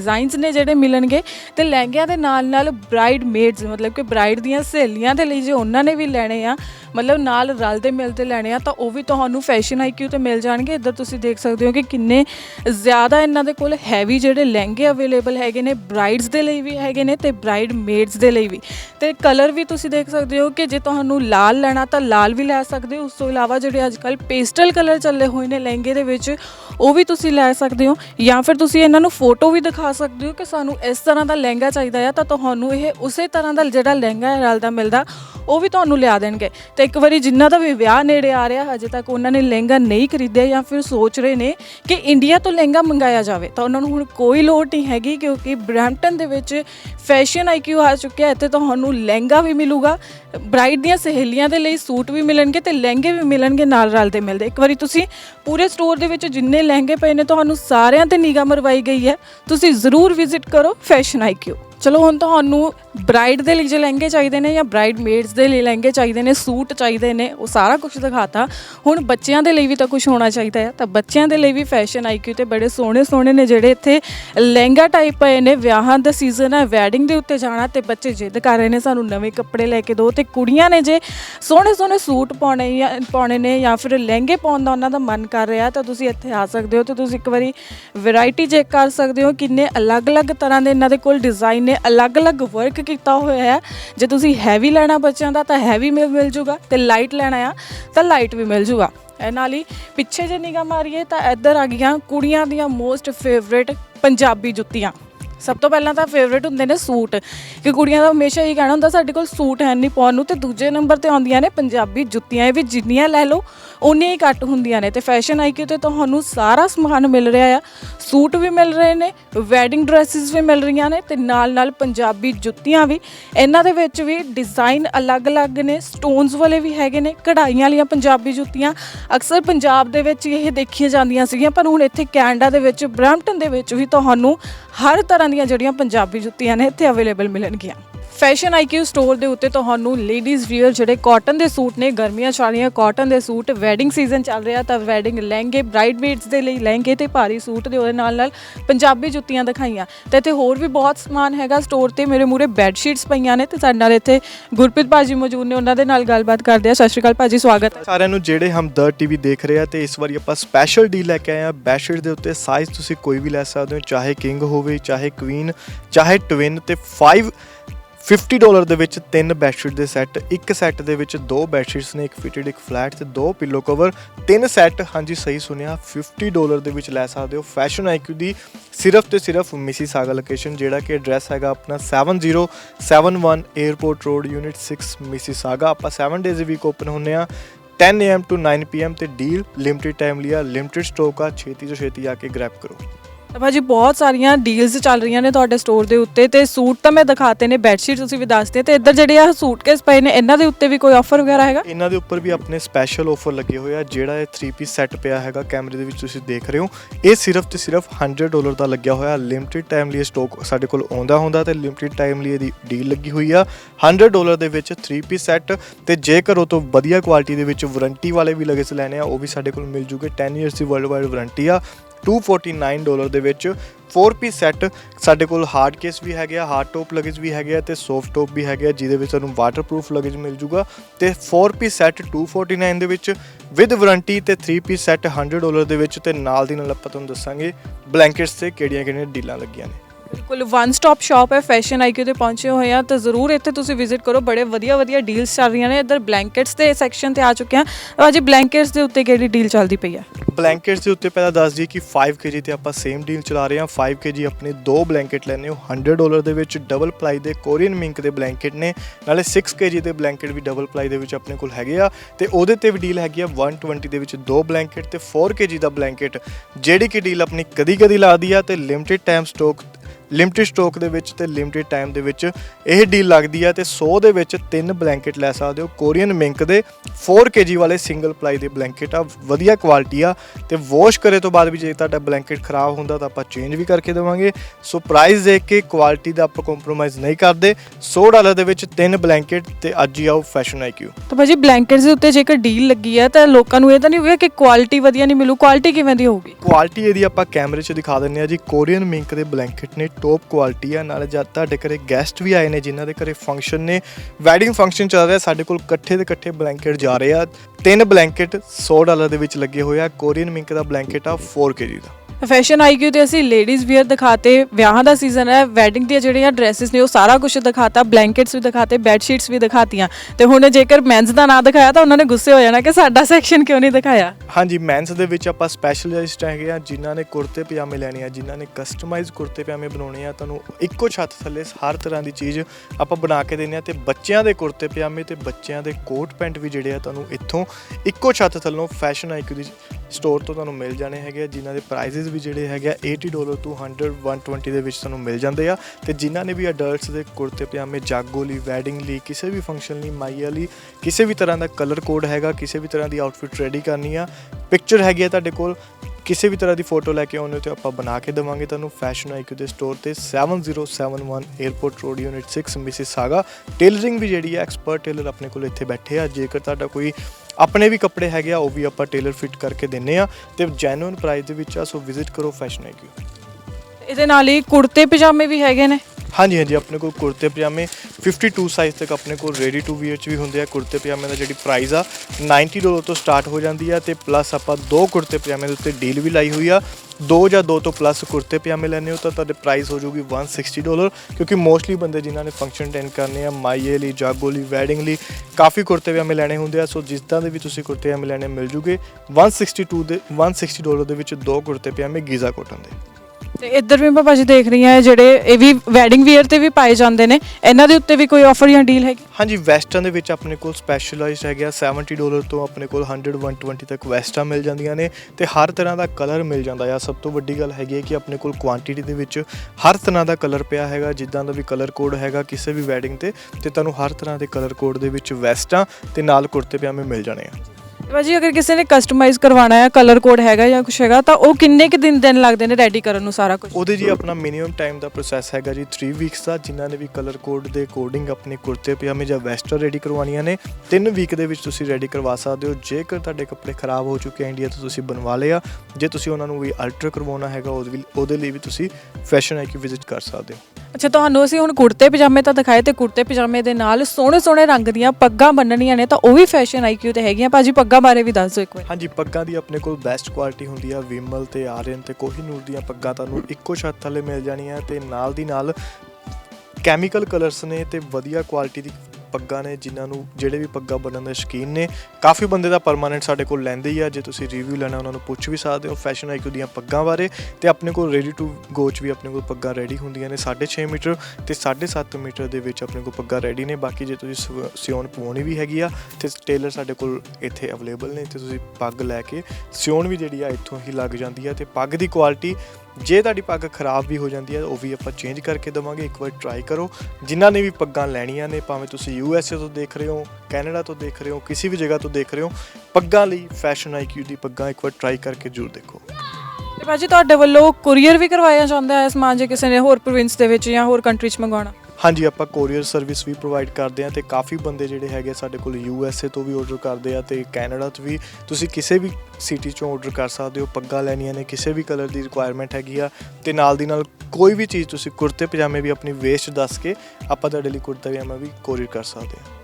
ਡਿਜ਼ਾਈਨਸ ਨੇ ਜਿਹੜੇ ਮਿਲਣਗੇ ਤੇ ਲਹਿੰਗਿਆਂ ਦੇ ਨਾਲ ਨਾਲ ਬ੍ਰਾਈਡ ਮੇਡਸ ਮਤਲਬ ਕਿ ਬ੍ਰਾਈਡ ਦੀਆਂ ਸਹੇਲੀਆਂ ਦੇ ਲਈ ਜੇ ਉਹਨਾਂ ਨੇ ਵੀ ਲੈਣੇ ਆ ਮਤਲਬ ਨਾਲ ਰਲਦੇ ਮਿਲਦੇ ਲੈਣੇ ਆ, ਤਾਂ ਉਹ ਵੀ ਤੁਹਾਨੂੰ ਫੈਸ਼ਨ ਆਈਕਿਊ ਤੇ ਮਿਲ ਜਾਣਗੇ। ਇੱਧਰ ਤੁਸੀਂ ਦੇਖ ਸਕਦੇ ਹੋ ਕਿ ਕਿੰਨੇ ਜ਼ਿਆਦਾ ਇਹਨਾਂ ਦੇ ਕੋਲ ਹੈਵੀ ਜਿਹੜੇ ਲਹਿੰਗੇ ਅਵੇਲੇਬਲ ਹੈਗੇ ਨੇ ਬ੍ਰਾਈਡਸ ਦੇ ਲਈ ਵੀ ਹੈਗੇ ਨੇ ਤੇ ਬ੍ਰਾਈਡ ਮੇਡਸ ਦੇ ਲਈ ਵੀ। ਤੇ ਕਲਰ ਵੀ ਤੁਸੀਂ ਦੇਖ ਸਕਦੇ ਹੋ ਕਿ ਜੇ ਤੁਹਾਨੂੰ ਲਾਲ ਲੈਣਾ ਤਾਂ ਲਾਲ ਵੀ ਲੈ ਸਕਦੇ ਹੋ। ਉਸ ਤੋਂ ਇਲਾਵਾ ਜਿਹੜੇ ਅੱਜ ਕੱਲ ਪੇਸਟਲ ਕਲਰ ਚੱਲੇ ਹੋਏ ਨੇ ਲਹਿੰਗੇ ਦੇ ਵਿੱਚ, ਉਹ ਵੀ ਤੁਸੀਂ ਲੈ ਸਕਦੇ ਹੋ। ਜਾਂ ਫਿਰ ਤੁਸੀਂ ਇਹਨਾਂ ਨੂੰ ਫੋਟੋ ਵੀ ਦਿਖਾ ਸਕਦੇ ਹੋ ਕਿ ਸਾਨੂੰ ਇਸ ਤਰ੍ਹਾਂ ਦਾ ਲਹਿੰਗਾ ਚਾਹੀਦਾ ਆ, ਤਾਂ ਤੁਹਾਨੂੰ ਇਹ ਉਸੇ ਤਰ੍ਹਾਂ ਦਾ ਜਿਹੜਾ ਲਹਿੰਗਾ ਹੈ ਰਲਦਾ ਮਿਲਦਾ, ਉਹ ਵੀ ਤੁਹਾਨੂੰ ਲਿਆ ਦੇਣਗੇ। ਤੇ ਇੱਕ ਵਾਰੀ ਜਿਨ੍ਹਾਂ ਦਾ ਵੀ ਵਿਆਹ ਨੇੜੇ ਆ ਰਿਹਾ, ਹਜੇ ਤੱਕ ਉਹਨਾਂ ਨੇ ਲਹਿੰਗਾ ਨਹੀਂ ਖਰੀਦਿਆ ਜਾਂ ਫਿਰ ਸੋਚ ਰਹੇ ਨੇ ਕਿ ਇੰਡੀਆ ਤੋਂ ਲਹਿੰਗਾ ਮੰਗਾਇਆ ਜਾਵੇ, ਤਾਂ ਉਹਨਾਂ ਨੂੰ ਹੁਣ ਕੋਈ ਲੋੜ ਨਹੀਂ ਹੈਗੀ ਕਿਉਂਕਿ ਬ੍ਰੈਂਪਟਨ ਦੇ ਵਿੱਚ ਫੈਸ਼ਨ ਆਈਕਿਊ ਆ ਚੁੱਕਿਆ ਇੱਥੇ ਤੁਹਾਨੂੰ ਲਹਿੰਗਾ ਵੀ ਮਿਲੂਗਾ ਬ੍ਰਾਈਡ ਦੀਆਂ ਸਹੇਲੀਆਂ ਦੇ ਲਈ ਸੂਟ ਵੀ ਮਿਲਣਗੇ ਤੇ ਲਹਿੰਗੇ ਵੀ ਮਿਲਣਗੇ ਨਾਲ ਰਲਦੇ ਮਿਲਦੇ। ਇੱਕ ਵਾਰੀ ਤੁਸੀਂ ਪੂਰੇ ਸਟੋਰ ਦੇ ਵਿੱਚ ਜਿੰਨੇ ਲਹਿੰਗੇ ਪਏ ਨੇ, ਤੁਹਾਨੂੰ ਸਾਰਿਆਂ ਤੇ ਨਿਗਾਹ ਮਰਵਾਈ ਗਈ ਹੈ, ਤੁਸੀਂ ਜ਼ਰੂਰ ਵਿਜ਼ਿਟ ਕਰੋ ਫੈਸ਼ਨ ਆਈਕਿਊ ਚਲੋ ਹੁਣ ਤੁਹਾਨੂੰ ਬ੍ਰਾਈਡ ਦੇ ਲਈ ਜੇ ਲਹਿੰਗੇ ਚਾਹੀਦੇ ਨੇ ਜਾਂ ਬ੍ਰਾਈਡ ਮੇਡਸ ਦੇ ਲਈ ਲਹਿੰਗੇ ਚਾਹੀਦੇ ਨੇ, ਸੂਟ ਚਾਹੀਦੇ ਨੇ, ਉਹ ਸਾਰਾ ਕੁਝ ਦਿਖਾਤਾ। ਹੁਣ ਬੱਚਿਆਂ ਦੇ ਲਈ ਵੀ ਤਾਂ ਕੁਝ ਹੋਣਾ ਚਾਹੀਦਾ ਹੈ। ਤਾਂ ਬੱਚਿਆਂ ਦੇ ਲਈ ਵੀ ਫੈਸ਼ਨ ਆਈਕਿਊ ਤੇ ਬੜੇ ਸੋਹਣੇ ਸੋਹਣੇ ਨੇ ਜਿਹੜੇ ਇੱਥੇ ਲਹਿੰਗਾ ਟਾਈਪ ਪਏ ਨੇ, ਵਿਆਹਾਂ ਦਾ ਸੀਜ਼ਨ ਹੈ ਵੈਡਿੰਗ ਦੇ ਉੱਤੇ ਜਾਣਾ ਤੇ ਬੱਚੇ ਜਿੱਦ ਕਰ ਰਹੇ ਨੇ, ਸਾਨੂੰ ਨਵੇਂ ਕੱਪੜੇ ਲੈ ਕੇ ਦਿਓ ਤੇ ਕੁੜੀਆਂ ਨੇ ਜੇ ਸੋਹਣੇ ਸੋਹਣੇ ਸੂਟ ਪਾਉਣੇ ਜਾਂ ਪਾਉਣੇ ਨੇ ਜਾਂ ਫਿਰ ਲਹਿੰਗੇ ਪਾਉਣ ਦਾ ਉਹਨਾਂ ਦਾ ਮਨ ਕਰ ਰਿਹਾ ਤਾਂ ਤੁਸੀਂ ਇੱਥੇ ਆ ਸਕਦੇ ਹੋ ਤੇ ਤੁਸੀਂ ਇੱਕ ਵਾਰੀ ਵੈਰਾਈਟੀ ਚੈੱਕ ਕਰ ਸਕਦੇ ਹੋ ਕਿੰਨੇ ਅਲੱਗ-ਅਲੱਗ ਤਰ੍ਹਾਂ ਦੇ ਇਹਨਾਂ ਦੇ ਕੋਲ ਡਿਜ਼ਾਈਨ ਨੇ, ਅਲੱਗ-ਅਲੱਗ ਵਰਕ ਕੀਤਾ ਹੋਇਆ ਹੈ ਜੇ ਤੁਸੀਂ ਹੈਵੀ ਲੈਣਾ ਬੱਚਿਆਂ ਦਾ ਤਾਂ ਹੈਵੀ ਮਿਲ ਜੂਗਾ ਤੇ ਲਾਈਟ ਲੈਣਾ ਆ ਤਾਂ ਲਾਈਟ ਵੀ ਮਿਲ ਜੂਗਾ। ਇਹ ਨਾਲ ਹੀ ਪਿੱਛੇ ਜੇ ਨਿਗਾਹ ਮਾਰੀਏ ਤਾਂ ਇੱਧਰ ਆ ਗਈਆਂ ਕੁੜੀਆਂ ਦੀਆਂ ਮੋਸਟ ਫੇਵਰੇਟ ਪੰਜਾਬੀ ਜੁੱਤੀਆਂ। ਸਭ ਤੋਂ ਪਹਿਲਾਂ ਤਾਂ ਫੇਵਰੇਟ ਹੁੰਦੇ ਨੇ ਸੂਟ। ਕਿ ਕੁੜੀਆਂ ਦਾ ਹਮੇਸ਼ਾ ਹੀ ਕਹਿਣਾ ਹੁੰਦਾ, ਸਾਡੇ ਕੋਲ ਸੂਟ ਹੈ ਨਹੀਂ ਪਾਉਣ ਨੂੰ ਤੇ ਦੂਜੇ ਨੰਬਰ ਤੇ ਆਉਂਦੀਆਂ ਨੇ ਪੰਜਾਬੀ ਜੁੱਤੀਆਂ। ਇਹ ਵੀ ਜਿੰਨੀਆਂ ਲੈ ਲਓ ਉਨੀਆਂ ਹੀ ਘੱਟ ਹੁੰਦੀਆਂ ਨੇ ਤੇ ਫੈਸ਼ਨ ਆਈਕਿਊ ਤੇ ਤੁਹਾਨੂੰ ਸਾਰਾ ਸਮਾਨ ਮਿਲ ਰਿਹਾ ਆ। ਸੂਟ ਵੀ ਮਿਲ ਰਹੇ ਨੇ ਵੈਡਿੰਗ ਡਰੈਸਸ ਵੀ ਮਿਲ ਰਹੀਆਂ ਨੇ ਤੇ ਨਾਲ ਨਾਲ ਪੰਜਾਬੀ ਜੁੱਤੀਆਂ ਵੀ। ਇਹਨਾਂ ਦੇ ਵਿੱਚ ਵੀ ਡਿਜ਼ਾਈਨ ਅਲੱਗ-ਅਲੱਗ ਨੇ ਸਟੋਨਸ ਵਾਲੇ ਵੀ ਹੈਗੇ ਨੇ, ਕਢਾਈਆਂ ਵਾਲੀਆਂ ਪੰਜਾਬੀ ਜੁੱਤੀਆਂ। ਅਕਸਰ ਪੰਜਾਬ ਦੇ ਵਿੱਚ ਇਹ ਦੇਖੀਆਂ ਜਾਂਦੀਆਂ ਸੀਗੀਆਂ, ਪਰ ਹੁਣ ਇੱਥੇ ਕੈਨੇਡਾ ਦੇ ਵਿੱਚ, ਬ੍ਰੈਂਪਟਨ ਦੇ ਵਿੱਚ ਵੀ ਤੁਹਾਨੂੰ ਹਰ ਤਰ੍ਹਾਂ ਦੀਆਂ ਜਿਹੜੀਆਂ ਪੰਜਾਬੀ ਜੁੱਤੀਆਂ ਨੇ ਇੱਥੇ ਅਵੇਲੇਬਲ ਮਿਲਣਗੀਆਂ। ਫੈਸ਼ਨ ਆਈਕਿਊ ਸਟੋਰ ਦੇ ਉੱਤੇ ਤੁਹਾਨੂੰ ਲੇਡੀਜ਼ ਵੀਅਰ ਜਿਹੜੇ ਕਾਟਨ ਦੇ ਸੂਟ ਨੇ, ਗਰਮੀਆਂ ਚੱਲ ਰਹੀਆਂ ਕਾਟਨ ਦੇ ਸੂਟ ਵੈਡਿੰਗ ਸੀਜ਼ਨ ਚੱਲ ਰਿਹਾ ਤਾਂ ਵੈਡਿੰਗ ਲਹਿੰਗੇ ਬ੍ਰਾਈਡ ਮੇਡਸ ਦੇ ਲਈ ਲਹਿੰਗੇ ਤੇ ਭਾਰੀ ਸੂਟ ਦੇ ਉਹਦੇ ਨਾਲ ਨਾਲ ਪੰਜਾਬੀ ਜੁੱਤੀਆਂ ਦਿਖਾਈਆਂ। ਤੇ ਇੱਥੇ ਹੋਰ ਵੀ ਬਹੁਤ ਸਮਾਨ ਹੈਗਾ ਸਟੋਰ ਤੇ, ਮੇਰੇ ਮੂਰੇ ਬੈੱਡ ਸ਼ੀਟਸ ਪਈਆਂ ਨੇ ਤੇ ਸਾਡੇ ਨਾਲ ਇੱਥੇ ਗੁਰਪ੍ਰੀਤ ਭਾਜੀ ਮੌਜੂਦ ਨੇ, ਉਹਨਾਂ ਦੇ ਨਾਲ ਗੱਲਬਾਤ ਕਰਦੇ ਆ ਸਤਿ ਸ਼੍ਰੀ ਅਕਾਲ ਭਾਜੀ, ਸਵਾਗਤ ਹੈ। ਸਾਰਿਆਂ ਨੂੰ ਜਿਹੜੇ ਹਮ ਦਰ ਟੀਵੀ ਦੇਖ ਰਹੇ ਆ ਤੇ ਇਸ ਵਾਰੀ ਆਪਾਂ ਸਪੈਸ਼ਲ ਡੀਲ ਲੈ ਕੇ ਆਏ ਆ ਬੈਡਸ਼ੀਟ ਦੇ ਉੱਤੇ ਸਾਈਜ਼ ਤੁਸੀਂ ਕੋਈ ਵੀ ਲੈ ਸਕਦੇ ਹੋ, ਚਾਹੇ ਕਿੰਗ ਹੋਵੇ, ਚਾਹੇ ਕੁਈਨ ਚਾਹੇ ਟਵਿਨ ਤੇ 5 50 ਡਾਲਰ ਦੇ ਵਿੱਚ ਤਿੰਨ ਬੈਡਸ਼ੀਟ ਦੇ ਸੈੱਟ ਇੱਕ ਸੈੱਟ ਦੇ ਵਿੱਚ ਦੋ ਬੈਡਸ਼ੀਟਸ ਨੇ, ਇੱਕ ਫਿਟਡ ਇੱਕ ਫਲੈਟ ਤੇ ਦੋ ਪਿੱਲੋ ਕਵਰ ਤਿੰਨ ਸੈੱਟ ਹਾਂਜੀ ਸਹੀ ਸੁਣਿਆ 50 ਡਾਲਰ ਦੇ ਵਿੱਚ ਲੈ ਸਕਦੇ ਹੋ ਫੈਸ਼ਨ ਆਈਕਿਊ ਦੀ, ਸਿਰਫ ਤੇ ਸਿਰਫ ਮਿਸੀਸਾਗਾ ਲੋਕੇਸ਼ਨ ਜਿਹੜਾ ਕਿ ਐਡਰੈਸ ਹੈਗਾ ਆਪਣਾ 7071 에어ਪੋਰਟ ਰੋਡ ਯੂਨਿਟ 6 ਮਿਸੀਸਾਗਾ ਆਪਾਂ 7 ਡੇਜ਼ ਵੀਕ ਓਪਨ ਹੁੰਨੇ ਆ 10 am to 9 pm ਤੇ ਡੀਲ ਲਿਮਟਿਡ ਟਾਈਮ ਲਿਆ ਲਿਮਟਿਡ ਸਟਾਕ ਆ, ਛੇਤੀ ਤੋਂ ਛੇਤੀ ਆ ਕੇ ਗ੍ਰੈਬ ਕਰੋ। ਤਾਂ ਭਾਜੀ ਬਹੁਤ ਸਾਰੀਆਂ ਡੀਲਸ ਚੱਲ ਰਹੀਆਂ ਨੇ ਤੁਹਾਡੇ ਸਟੋਰ ਦੇ ਉੱਤੇ ਤੇ ਸੂਟ ਤਾਂ ਮੈਂ ਦਿਖਾਤੇ ਨੇ ਬੈੱਡ ਤੁਸੀਂ ਵੀ ਦੱਸਦੇ ਤੇ ਇੱਧਰ ਜਿਹੜੇ ਆ ਸੂਟਕੇਸ ਪਏ ਨੇ, ਇਹਨਾਂ ਦੇ ਉੱਤੇ ਵੀ ਕੋਈ ਆਫਰ ਵਗੈਰਾ ਹੈਗਾ? ਇਹਨਾਂ ਦੇ ਉੱਪਰ ਵੀ ਆਪਣੇ ਸਪੈਸ਼ਲ ਆਫਰ ਲੱਗੇ ਹੋਏ ਆ, ਜਿਹੜਾ ਇਹ 3 ਪੀਸ ਸੈੱਟ ਪਿਆ ਹੈਗਾ, ਕੈਮਰੇ ਦੇ ਵਿੱਚ ਤੁਸੀਂ ਦੇਖ ਰਹੇ ਹੋ। ਇਹ ਸਿਰਫ ਤੇ ਸਿਰਫ 100 ਡਾਲਰ ਦਾ ਲੱਗਿਆ ਹੋਇਆ ਲਿਮਟਿਡ ਟਾਈਮ ਲਈ ਸਟਾਕ ਸਾਡੇ ਕੋਲ ਆਉਂਦਾ ਹੁੰਦਾ ਤੇ ਲਿਮਟਿਡ ਟਾਈਮ ਲਈ ਇਹਦੀ ਡੀਲ ਲੱਗੀ ਹੋਈ ਆ। 100 ਡਾਲਰ ਦੇ ਵਿੱਚ 3 ਪੀਸ ਸੈੱਟ ਤੇ ਜੇਕਰ ਉਹ ਤੋਂ ਵਧੀਆ ਕੁਆਲਿਟੀ ਦੇ ਵਿੱਚ ਵਾਰੰਟੀ ਵਾਲੇ ਵੀ ਲਗੇਜ ਲੈਣੇ ਆ, ਉਹ ਵੀ ਸਾਡੇ ਕੋਲ ਮਿਲ ਜੂਗੇ। 10 ਇਅਰਸ ਦੀ ਵਰਲਡ ਵਾਈਡ ਵਾਰੰਟੀ ਆ। 249 ਡਾਲਰ ਦੇ ਵਿੱਚ 4 ਪੀਸ ਸੈੱਟ ਸਾਡੇ ਕੋਲ ਹਾਰਡ ਕੇਸ ਵੀ ਹੈਗੇ ਆ ਹਾਰਡ ਟੌਪ ਲਗੇਜ ਵੀ ਹੈਗੇ ਆ ਤੇ ਸੌਫਟ ਟੌਪ ਵੀ ਹੈਗੇ ਆ, ਜਿਹਦੇ ਵਿੱਚ ਤੁਹਾਨੂੰ ਵਾਟਰਪ੍ਰੂਫ ਲਗੇਜ ਮਿਲ ਜੂਗਾ ਤੇ 4 ਪੀਸ ਸੈੱਟ 249 ਦੇ ਵਿੱਚ ਵਿਦ ਵਾਰੰਟੀ ਤੇ 3 ਪੀਸ ਸੈੱਟ 100 ਡਾਲਰ ਦੇ ਵਿੱਚ ਤੇ ਨਾਲ ਦੀ ਨਾਲ ਆਪਾਂ ਤੁਹਾਨੂੰ ਦੱਸਾਂਗੇ ਬਲੈਂਕਟਸ ਤੇ ਕਿਹੜੀਆਂ ਕਿਹੜੀਆਂ ਡੀਲਾਂ ਲੱਗੀਆਂ ਨੇ। ਬਿਲਕੁਲ ਵਨ ਸਟਾਪ ਸ਼ਾਪ ਹੈ ਫੈਸ਼ਨ ਆਈਕਿਊ ਤੇ ਪਹੁੰਚੇ ਹੋਏ ਆ, ਤਾਂ ਜ਼ਰੂਰ ਇੱਥੇ ਤੁਸੀਂ ਵਿਜ਼ਿਟ ਕਰੋ, ਬੜੇ ਵਧੀਆ ਵਧੀਆ ਡੀਲਸ ਚੱਲ ਰਹੀਆਂ ਨੇ, ਇੱਧਰ ਬਲੈਂਕਟਸ ਦੇ ਸੈਕਸ਼ਨ ਤੇ ਆ ਚੁੱਕੇ ਆ। ਭਾਜੀ ਬਲੈਂਕਟਸ ਦੇ ਉੱਤੇ ਕਿਹੜੀ ਡੀਲ ਚੱਲਦੀ ਪਈ ਆ? ਬਲੈਂਕਟਸ ਦੇ ਉੱਤੇ ਪਹਿਲਾਂ ਦੱਸ ਦਈਏ ਕਿ 5 kg ਤੇ ਆਪਾਂ ਸੇਮ ਡੀਲ ਚਲਾ ਰਹੇ ਹਾਂ। 5 kg ਆਪਣੇ ਦੋ ਬਲੈਂਕਟ ਲੈਣੇ ਹੋ। 100 ਡਾਲਰ ਦੇ ਵਿੱਚ ਡਬਲ ਪਲਾਈ ਦੇ ਕੋਰੀਅਨ ਮਿੰਕ ਦੇ ਬਲੈਂਕਟ ਨੇ। ਨਾਲੇ 6 kg ਦੇ ਬਲੈਂਕਟ ਵੀ ਡਬਲ ਪਲਾਈ ਦੇ ਵਿੱਚ ਆਪਣੇ ਕੋਲ ਹੈਗੇ ਆ। ਤੇ ਉਹਦੇ ਤੇ ਵੀ ਡੀਲ ਹੈਗੀ ਆ 120 ਦੇ ਵਿੱਚ ਦੋ ਬਲੈਂਕਟ ਤੇ 4 kg ਦਾ ਬਲੈਂਕਟ। ਜਿਹੜੀ ਕਿ ਡੀਲ ਆਪਣੀ ਕਦੀ ਕਦੀ ਲਾਦੀ ਆ ਤੇ limited time stock limited stock ਦੇ ਵਿੱਚ ਤੇ ਲਿਮਟਿਡ ਟਾਈਮ ਦੇ ਵਿੱਚ ਇਹ ਡੀਲ ਲੱਗਦੀ ਆ ਤੇ 100 ਦੇ ਵਿੱਚ ਤਿੰਨ ਬਲੈਂਕਟ ਲੈ ਸਕਦੇ ਹੋ। ਕੋਰੀਅਨ ਮਿੰਕ ਦੇ 4 kg ਵਾਲੇ ਸਿੰਗਲ ਪਲਾਈ ਦੇ ਬਲੈਂਕਟ ਆ ਵਧੀਆ ਕੁਆਲਿਟੀ ਆ ਤੇ ਵਾਸ਼ ਕਰੇ ਤੋਂ ਬਾਅਦ ਵੀ ਜੇ ਤੁਹਾਡਾ ਬਲੈਂਕਟ ਖਰਾਬ ਹੁੰਦਾ ਤਾਂ ਆਪਾਂ ਚੇਂਜ ਵੀ ਕਰਕੇ ਦੇਵਾਂਗੇ। ਸੋ ਪ੍ਰਾਈਸ ਦੇਖ ਕੇ ਕੁਆਲਿਟੀ ਦਾ ਆਪਾਂ ਕੰਪਰੋਮਾਈਜ਼ ਨਹੀਂ ਕਰਦੇ। 100 ਡਾਲਰ ਦੇ ਵਿੱਚ ਤਿੰਨ ਬਲੈਂਕਟ ਤੇ ਅੱਜ ਹੀ ਆਓ ਫੈਸ਼ਨ ਆਈਕਿਊ ਤਾਂ ਭਾਜੀ ਬਲੈਂਕਟਸ ਦੇ ਉੱਤੇ ਜੇਕਰ ਡੀਲ ਲੱਗੀ ਆ ਤਾਂ ਲੋਕਾਂ ਨੂੰ ਇਹ ਤਾਂ ਨਹੀਂ ਹੋਊਗਾ ਕਿ ਕੁਆਲਿਟੀ ਵਧੀਆ ਨਹੀਂ ਮਿਲੂ ਕੁਆਲਿਟੀ ਕਿਵੇਂ ਦੀ ਹੋਊਗੀ? ਕੁਆਲਿਟੀ ਇਹਦੀ ਆਪਾਂ ਕੈਮਰੇ 'ਚ ਦਿਖਾ ਦਿੰਨੇ ਆ ਜੀ। ਕੋਰੀਅਨ ਮਿੰਕ ਦੇ ਬਲੈਂਕਟ ਨੇ ਟੌਪ ਕੁਆਲਿਟੀ ਆ। ਨਾਲੇ ਜਦ ਤੁਹਾਡੇ ਘਰੇ ਗੈਸਟ ਵੀ ਆਏ ਨੇ, ਜਿਨ੍ਹਾਂ ਦੇ ਘਰੇ ਫੰਕਸ਼ਨ ਨੇ ਵੈਡਿੰਗ ਫੰਕਸ਼ਨ ਚੱਲ ਰਿਹਾ, ਸਾਡੇ ਕੋਲ ਇਕੱਠੇ ਦੇ ਇਕੱਠੇ ਬਲੈਂਕਟ ਜਾ ਰਹੇ ਆ। ਤਿੰਨ ਬਲੈਂਕਟ 100 ਡਾਲਰ ਦੇ ਵਿੱਚ ਲੱਗੇ ਹੋਏ ਆ। ਕੋਰੀਅਨ ਮਿੰਕ ਦਾ ਬਲੈਂਕਟ ਆ 4 kg ਦਾ। ਫੈਸ਼ਨ ਆਈਕਿਊ ਤੇ ਅਸੀਂ ਲੇਡੀਜ਼ ਵੀਅਰ ਦਿਖਾਤੇ, ਵਿਆਹਾਂ ਦਾ ਸੀਜ਼ਨ ਹੈ ਵੈਡਿੰਗ ਦੀਆਂ ਜਿਹੜੀਆਂ ਡਰੈਸਸ ਨੇ ਉਹ ਸਾਰਾ ਕੁਝ ਦਿਖਾਤਾ ਬਲੈਂਕਟਸ ਵੀ ਦਿਖਾਤੇ ਬੈੱਡ ਸ਼ੀਟਸ ਵੀ ਦਿਖਾਤੀਆਂ। ਤੇ ਹੁਣ ਜੇਕਰ ਮੈਨਸ ਦਾ ਨਾਂ ਦਿਖਾਇਆ ਤਾਂ ਉਹਨਾਂ ਨੇ ਗੁੱਸੇ ਹੋ ਜਾਣਾ ਕਿ ਸਾਡਾ ਸੈਕਸ਼ਨ ਕਿਉਂ ਨਹੀਂ ਦਿਖਾਇਆ। ਹਾਂਜੀ ਮੈਨਸ ਦੇ ਵਿੱਚ ਆਪਾਂ ਸਪੈਸ਼ਲਾਈਜ਼ਡ ਹੈਗੇ ਆ, ਜਿਨ੍ਹਾਂ ਨੇ ਕੁੜਤੇ ਪਜਾਮੇ ਲੈਣੇ ਆ, ਜਿਨ੍ਹਾਂ ਨੇ ਕਸਟਮਾਈਜ਼ ਕੁੜਤੇ ਪਜਾਮੇ ਬਣਾਉਣੇ ਆ, ਤੁਹਾਨੂੰ ਇੱਕੋ ਛੱਤ ਥੱਲੇ ਹਰ ਤਰ੍ਹਾਂ ਦੀ ਚੀਜ਼ ਆਪਾਂ ਬਣਾ ਕੇ ਦਿੰਦੇ ਆ ਤੇ ਬੱਚਿਆਂ ਦੇ ਕੁੜਤੇ ਪਜਾਮੇ ਤੇ ਬੱਚਿਆਂ ਦੇ ਕੋਟ ਪੈਂਟ ਵੀ ਜਿਹੜੇ ਆ, ਤੁਹਾਨੂੰ ਇੱਥੋਂ ਇੱਕੋ ਛੱਤ ਥੱਲੋਂ ਫੈਸ਼ਨ ਆਈਕੂ ਦੀ ਸਟੋਰ ਤੋਂ ਤੁਹਾਨੂੰ ਮਿਲ ਜਾਣੇ ਹੈਗੇ ਆ, ਜਿਨ੍ਹਾਂ ਦੇ ਪ੍ਰਾਈਸਿਸ ਵੀ ਜਿਹੜੇ ਹੈਗੇ ਆ 80 ਡਾਲਰ ਤੋਂ 100 120 ਦੇ ਵਿੱਚ ਤੁਹਾਨੂੰ ਮਿਲ ਜਾਂਦੇ ਆ। ਤੇ ਜਿਨ੍ਹਾਂ ਨੇ ਵੀ ਅਡਲਟਸ ਦੇ ਕੁੜਤੇ, ਪਜਾਮੇ, ਜਾਗੋ ਲਈ ਵੈਡਿੰਗ ਲਈ, ਕਿਸੇ ਵੀ ਫੰਕਸ਼ਨ ਲਈ, ਮਾਈਆ ਲਈ, ਕਿਸੇ ਵੀ ਤਰ੍ਹਾਂ ਦਾ ਕਲਰ ਕੋਡ ਹੈਗਾ, ਕਿਸੇ ਵੀ ਤਰ੍ਹਾਂ ਦੀ ਆਊਟਫਿਟ ਰੈਡੀ ਕਰਨੀ ਆ ਪਿਕਚਰ ਹੈਗੀ ਆ ਤੁਹਾਡੇ ਕੋਲ, ਕਿਸੇ ਵੀ ਤਰ੍ਹਾਂ ਦੀ ਫੋਟੋ ਲੈ ਕੇ ਆਉਣੇ ਹੋ ਤੇ ਆਪਾਂ ਬਣਾ ਕੇ ਦੇਵਾਂਗੇ ਤੁਹਾਨੂੰ ਫੈਸ਼ਨ ਆਈਕੂ ਦੇ ਸਟੋਰ ਤੇ 7071 airport road unit 6 Mississauga tailoring ਵੀ ਜਿਹੜੀ ਹੈ ਐਕਸਪਰਟ ਟੇਲਰ ਆਪਣੇ ਕੋਲ ਇੱਥੇ ਬੈਠੇ ਆ। ਜੇਕਰ ਤੁਹਾਡਾ ਕੋਈ ਆਪਣੇ ਵੀ ਕੱਪੜੇ ਹੈਗੇ ਆ, ਉਹ ਵੀ ਆਪਾਂ ਟੇਲਰ ਫਿਟ ਕਰਕੇ ਦਿੰਨੇ ਆ ਤੇ ਜੈਨੂਇਨ ਪ੍ਰਾਈਸ ਦੇ ਵਿੱਚ ਆ, ਸੋ ਵਿਜ਼ਿਟ ਕਰੋ ਫੈਸ਼ਨ ਆਈਕੂ ਇਹਦੇ ਨਾਲ ਹੀ ਕੁੜਤੇ ਪਜਾਮੇ ਵੀ ਹੈਗੇ ਨੇ। ਹਾਂਜੀ ਹਾਂਜੀ, ਆਪਣੇ ਕੋਲ ਕੁੜਤੇ ਪਜਾਮੇ 52 ਸਾਈਜ਼ ਤੱਕ ਆਪਣੇ ਕੋਲ ਰੈਡੀ ਟੂ ਵੀਅਰ ਚ ਵੀ ਹੁੰਦੇ ਆ। ਕੁੜਤੇ ਪਜਾਮੇ ਦਾ ਜਿਹੜੀ ਪ੍ਰਾਈਸ ਆ 90 ਡਾਲਰ ਤੋਂ ਸਟਾਰਟ ਹੋ ਜਾਂਦੀ ਆ ਤੇ ਪਲੱਸ ਆਪਾਂ ਦੋ ਕੁੜਤੇ ਪਜਾਮੇ ਦੇ ਉੱਤੇ ਡੀਲ ਵੀ ਲਾਈ ਹੋਈ ਆ। ਦੋ ਜਾਂ ਦੋ ਤੋਂ ਪਲੱਸ ਕੁੜਤੇ ਪਜਾਮੇ ਲੈਣੇ ਹੋ ਤਾਂ ਤੁਹਾਡੇ ਪ੍ਰਾਈਸ ਹੋ ਜਾਊਗੀ 160 ਡਾਲਰ ਕਿਉਂਕਿ ਮੋਸਟਲੀ ਬੰਦੇ ਜਿਨ੍ਹਾਂ ਨੇ ਫੰਕਸ਼ਨ ਅਟੈਂਡ ਕਰਨੇ ਆ, ਮਾਈਏ ਲਈ, ਜਾਗੋ ਲਈ ਵੈਡਿੰਗ ਲਈ, ਕਾਫੀ ਕੁੜਤੇ ਪਜਾਮੇ ਲੈਣੇ ਹੁੰਦੇ ਆ। ਸੋ ਜਿੱਦਾਂ ਦੇ ਵੀ ਤੁਸੀਂ ਕੁੜਤੇ ਪਜਾਮੇ ਲੈਣੇ ਮਿਲ ਜੂਗੇ 162 ਦੇ 160 ਡਾਲਰ ਦੇ ਵਿੱਚ ਦੋ ਕੁੜਤੇ ਪਜਾਮੇ ਗੀਜ਼ਾ ਕੋਟਨ ਦੇ। ਤੇ ਇੱਧਰ ਵੀ ਮੈਂ ਭਾਜੀ ਦੇਖ ਰਹੀ ਹਾਂ ਜਿਹੜੇ ਇਹ ਵੀ ਵੈਡਿੰਗ ਵੀਅਰ ਤੇ ਵੀ ਪਾਏ ਜਾਂਦੇ ਨੇ, ਇਹਨਾਂ ਦੇ ਉੱਤੇ ਵੀ ਕੋਈ ਆਫਰ ਜਾਂ ਡੀਲ ਹੈਗੀ? ਹਾਂਜੀ ਵੈਸਟਰਨ ਦੇ ਵਿੱਚ ਆਪਣੇ ਕੋਲ ਸਪੈਸ਼ਲਾਈਜ਼ਡ ਹੈਗਾ 70 ਡਾਲਰ ਤੋਂ ਆਪਣੇ ਕੋਲ 100 120 ਤੱਕ ਵੈਸਟਾਂ ਮਿਲ ਜਾਂਦੀਆਂ ਨੇ ਤੇ ਹਰ ਤਰ੍ਹਾਂ ਦਾ ਕਲਰ ਮਿਲ ਜਾਂਦਾ ਆ। ਸਭ ਤੋਂ ਵੱਡੀ ਗੱਲ ਹੈਗੀ ਹੈ ਕਿ ਆਪਣੇ ਕੋਲ ਕੁਆਂਟੀਟੀ ਦੇ ਵਿੱਚ ਹਰ ਤਰ੍ਹਾਂ ਦਾ ਕਲਰ ਪਿਆ ਹੈਗਾ, ਜਿੱਦਾਂ ਦਾ ਵੀ ਕਲਰ ਕੋਡ ਹੈਗਾ ਕਿਸੇ ਵੀ ਵੈਡਿੰਗ ਤੇ ਤੇ ਤੁਹਾਨੂੰ ਹਰ ਤਰ੍ਹਾਂ ਦੇ ਕਲਰ ਕੋਡ ਦੇ ਵਿੱਚ ਵੈਸਟਾਂ ਤੇ ਨਾਲ ਕੁੜਤੇ ਪਜਾਮੇ ਮਿਲ ਜਾਣੇ ਆ। ਭਾਜੀ ਅਗਰ ਕਿਸੇ ਨੇ ਕਸਟਮਾਈਜ਼ ਕਰਵਾਉਣਾ ਹੈ ਕਲਰ ਕੋਡ ਹੈਗਾ ਜਾਂ ਕੁਝ ਹੈਗਾ ਤਾਂ ਉਹ ਕਿੰਨੇ ਕੁ ਦਿਨ ਦਿਨ ਲੱਗਦੇ ਨੇ ਰੈਡੀ ਕਰਨ ਨੂੰ ਸਾਰਾ ਕੁਝ ਉਹਦੇ ਜੀ ਆਪਣਾ ਮਿਨੀਮਮ ਟਾਈਮ ਦਾ ਪ੍ਰੋਸੈਸ ਹੈਗਾ ਜੀ 3 ਵੀਕਸ ਦਾ ਜਿਨ੍ਹਾਂ ਨੇ ਵੀ ਕਲਰ ਕੋਡ ਦੇ ਅਕੋਰਡਿੰਗ ਆਪਣੇ ਕੁੜਤੇ ਪਜਾਮੇ ਜਾਂ ਵੈਸਟਰ ਰੈਡੀ ਕਰਵਾਉਣੀਆਂ ਨੇ 3 ਵੀਕ ਦੇ ਵਿੱਚ ਤੁਸੀਂ ਰੈਡੀ ਕਰਵਾ ਸਕਦੇ ਹੋ। ਜੇਕਰ ਤੁਹਾਡੇ ਕੱਪੜੇ ਖਰਾਬ ਹੋ ਚੁੱਕੇ ਆ ਇੰਡੀਆ ਤੋਂ ਤੁਸੀਂ ਬਣਵਾ ਲਿਆ ਜੇ ਤੁਸੀਂ ਉਹਨਾਂ ਨੂੰ ਵੀ ਅਲਟਰ ਕਰਵਾਉਣਾ ਹੈਗਾ ਉਹਦੇ ਲਈ ਵੀ ਤੁਸੀਂ ਫੈਸ਼ਨ ਆਈਕਿਊ ਵਿਜ਼ਿਟ ਕਰ ਸਕਦੇ ਹੋ। ਅੱਛਾ ਤੁਹਾਨੂੰ ਅਸੀਂ ਹੁਣ ਕੁੜਤੇ ਪਜਾਮੇ ਤਾਂ ਦਿਖਾਏ ਤੇ ਕੁੜਤੇ ਪਜਾਮੇ ਦੇ ਨਾਲ ਸੋਹਣੇ ਸੋਹਣੇ ਰੰਗ ਦੀਆਂ ਪੱਗਾਂ ਬੰਨਣੀਆਂ ਨੇ ਤਾਂ ਉਹ ਵੀ ਫੈਸ਼ਨ ਆਈਕਿਊ ਤੇ ਹੈਗੀਆਂ। ਭਾਜੀ ਪੱਗਾਂ ਬਾਰੇ ਵੀ ਦੱਸ ਦਿਓ ਇੱਕ ਵਾਰ। ਹਾਂਜੀ, ਪੱਗਾਂ ਦੀ ਆਪਣੇ ਕੋਲ ਬੈਸਟ ਕੁਆਲਿਟੀ ਹੁੰਦੀ ਆ, ਵਿਮਲ ਤੇ ਆਰੀਅਨ ਤੇ ਕੋਹੀਨੂਰ ਦੀਆਂ ਪੱਗਾਂ ਤੁਹਾਨੂੰ ਇੱਕੋ ਛੱਤ ਥੱਲੇ ਮਿਲ ਜਾਣੀਆਂ ਤੇ ਨਾਲ ਦੀ ਨਾਲ ਕੈਮੀਕਲ ਕਲਰਸ ਨੇ ਤੇ ਵਧੀਆ ਕੁਆਲਿਟੀ ਦੀ ਪੱਗਾਂ ਨੇ, ਜਿਨ੍ਹਾਂ ਨੂੰ ਜਿਹੜੇ ਵੀ ਪੱਗਾਂ ਬਣਨ ਦੇ ਸ਼ੌਕੀਨ ਨੇ, ਕਾਫੀ ਬੰਦੇ ਦਾ ਪਰਮਾਨੈਂਟ ਸਾਡੇ ਕੋਲ ਲੈਂਦੇ ਹੀ ਆ। ਜੇ ਤੁਸੀਂ ਰਿਵਿਊ ਲੈਣਾ, ਉਹਨਾਂ ਨੂੰ ਪੁੱਛ ਵੀ ਸਕਦੇ ਹੋ ਫੈਸ਼ਨ ਆਈਕੂ ਦੀਆਂ ਪੱਗਾਂ ਬਾਰੇ। ਤੇ ਆਪਣੇ ਕੋਲ ਰੈਡੀ ਟੂ ਗੋ ਚ ਵੀ ਆਪਣੇ ਕੋਲ ਪੱਗਾਂ ਰੈਡੀ ਹੁੰਦੀਆਂ ਨੇ 6.5 ਮੀਟਰ ਤੇ 7.5 ਮੀਟਰ ਦੇ ਵਿੱਚ ਆਪਣੇ ਕੋਲ ਪੱਗਾਂ ਰੈਡੀ ਨੇ। ਬਾਕੀ ਜੇ ਤੁਸੀਂ ਸਵ- ਸਿਉਣ ਪਵਾਉਣੀ ਵੀ ਹੈਗੀ ਆ, ਤੇ ਟੇਲਰ ਸਾਡੇ ਕੋਲ ਇੱਥੇ ਅਵੇਲੇਬਲ ਨੇ। ਤੇ ਤੁਸੀਂ ਪੱਗ ਲੈ ਕੇ ਸਿਉਣ ਵੀ ਜਿਹੜੀ ਆ, ਇੱਥੋਂ ਹੀ ਲੱਗ ਜਾਂਦੀ ਆ। ਤੇ ਪੱਗ ਦੀ ਕੁਆਲਿਟੀ ਜੇ ਤੁਹਾਡੀ ਪੱਗ ਖਰਾਬ ਵੀ ਹੋ ਜਾਂਦੀ ਹੈ, ਉਹ ਵੀ ਆਪਾਂ ਚੇਂਜ ਕਰਕੇ ਦਵਾਂਗੇ, ਇੱਕ ਵਾਰ ਟਰਾਈ ਕਰੋ। ਜਿਨ੍ਹਾਂ ਨੇ ਵੀ ਪੱਗਾਂ ਲੈਣੀਆਂ ਨੇ, ਭਾਵੇਂ ਤੁਸੀਂ ਯੂ ਐਸ ਏ ਤੋਂ ਦੇਖ ਰਹੇ ਹੋ ਕੈਨੇਡਾ ਤੋਂ ਦੇਖ ਰਹੇ ਹੋ, ਕਿਸੇ ਵੀ ਜਗ੍ਹਾ ਤੋਂ ਦੇਖ ਰਹੇ ਹੋ, ਪੱਗਾਂ ਲਈ ਫੈਸ਼ਨ ਆਈਕਿਊ ਦੀ ਪੱਗਾਂ ਇੱਕ ਵਾਰ ਟਰਾਈ ਕਰਕੇ ਜ਼ਰੂਰ ਦੇਖੋ। ਤੇ ਭਾਜੀ ਤੁਹਾਡੇ ਵੱਲੋਂ ਕੋਰੀਅਰ ਵੀ ਕਰਵਾਇਆ ਜਾਂਦਾ ਹੈ ਸਮਾਨ, ਜੇ ਕਿਸੇ ਨੇ ਹੋਰ ਪ੍ਰੋਵਿੰਸ ਦੇ ਵਿੱਚ ਜਾਂ ਹੋਰ ਕੰਟਰੀ 'ਚ ਮੰਗਵਾਉਣਾ? ਹਾਂਜੀ, ਆਪਾਂ ਕੋਰੀਅਰ ਸਰਵਿਸ ਵੀ ਪ੍ਰੋਵਾਈਡ ਕਰਦੇ ਆ ਤੇ ਕਾਫੀ ਬੰਦੇ ਜਿਹੜੇ ਹੈਗੇ ਸਾਡੇ ਕੋਲ ਯੂ ਐਸ ਏ ਤੋਂ ਵੀ ਆਰਡਰ ਕਰਦੇ ਆ ਤੇ ਕੈਨੇਡਾ ਤੋਂ ਵੀ। ਤੁਸੀਂ ਕਿਸੇ ਵੀ ਸਿਟੀ ਚੋਂ ਆਰਡਰ ਕਰ ਸਕਦੇ ਹੋ, ਪੱਗਾਂ ਲੈਣੀਆਂ ਨੇ, ਕਿਸੇ ਵੀ ਕਲਰ ਦੀ ਰਿਕੁਆਇਰਮੈਂਟ ਹੈਗੀ ਆ ਤੇ ਨਾਲ ਦੀ ਨਾਲ ਕੋਈ ਵੀ ਚੀਜ਼ ਤੁਸੀਂ ਕੁੜਤੇ ਪਜਾਮੇ ਵੀ ਆਪਣੀ ਵੇਸਟ ਦੱਸ ਕੇ ਆਪਾਂ ਤੁਹਾਡੇ ਲਈ ਕੁੜਤਾ ਪਜਾਮਾ ਵੀ ਕੋਰੀਅਰ ਕਰ ਸਕਦੇ ਆ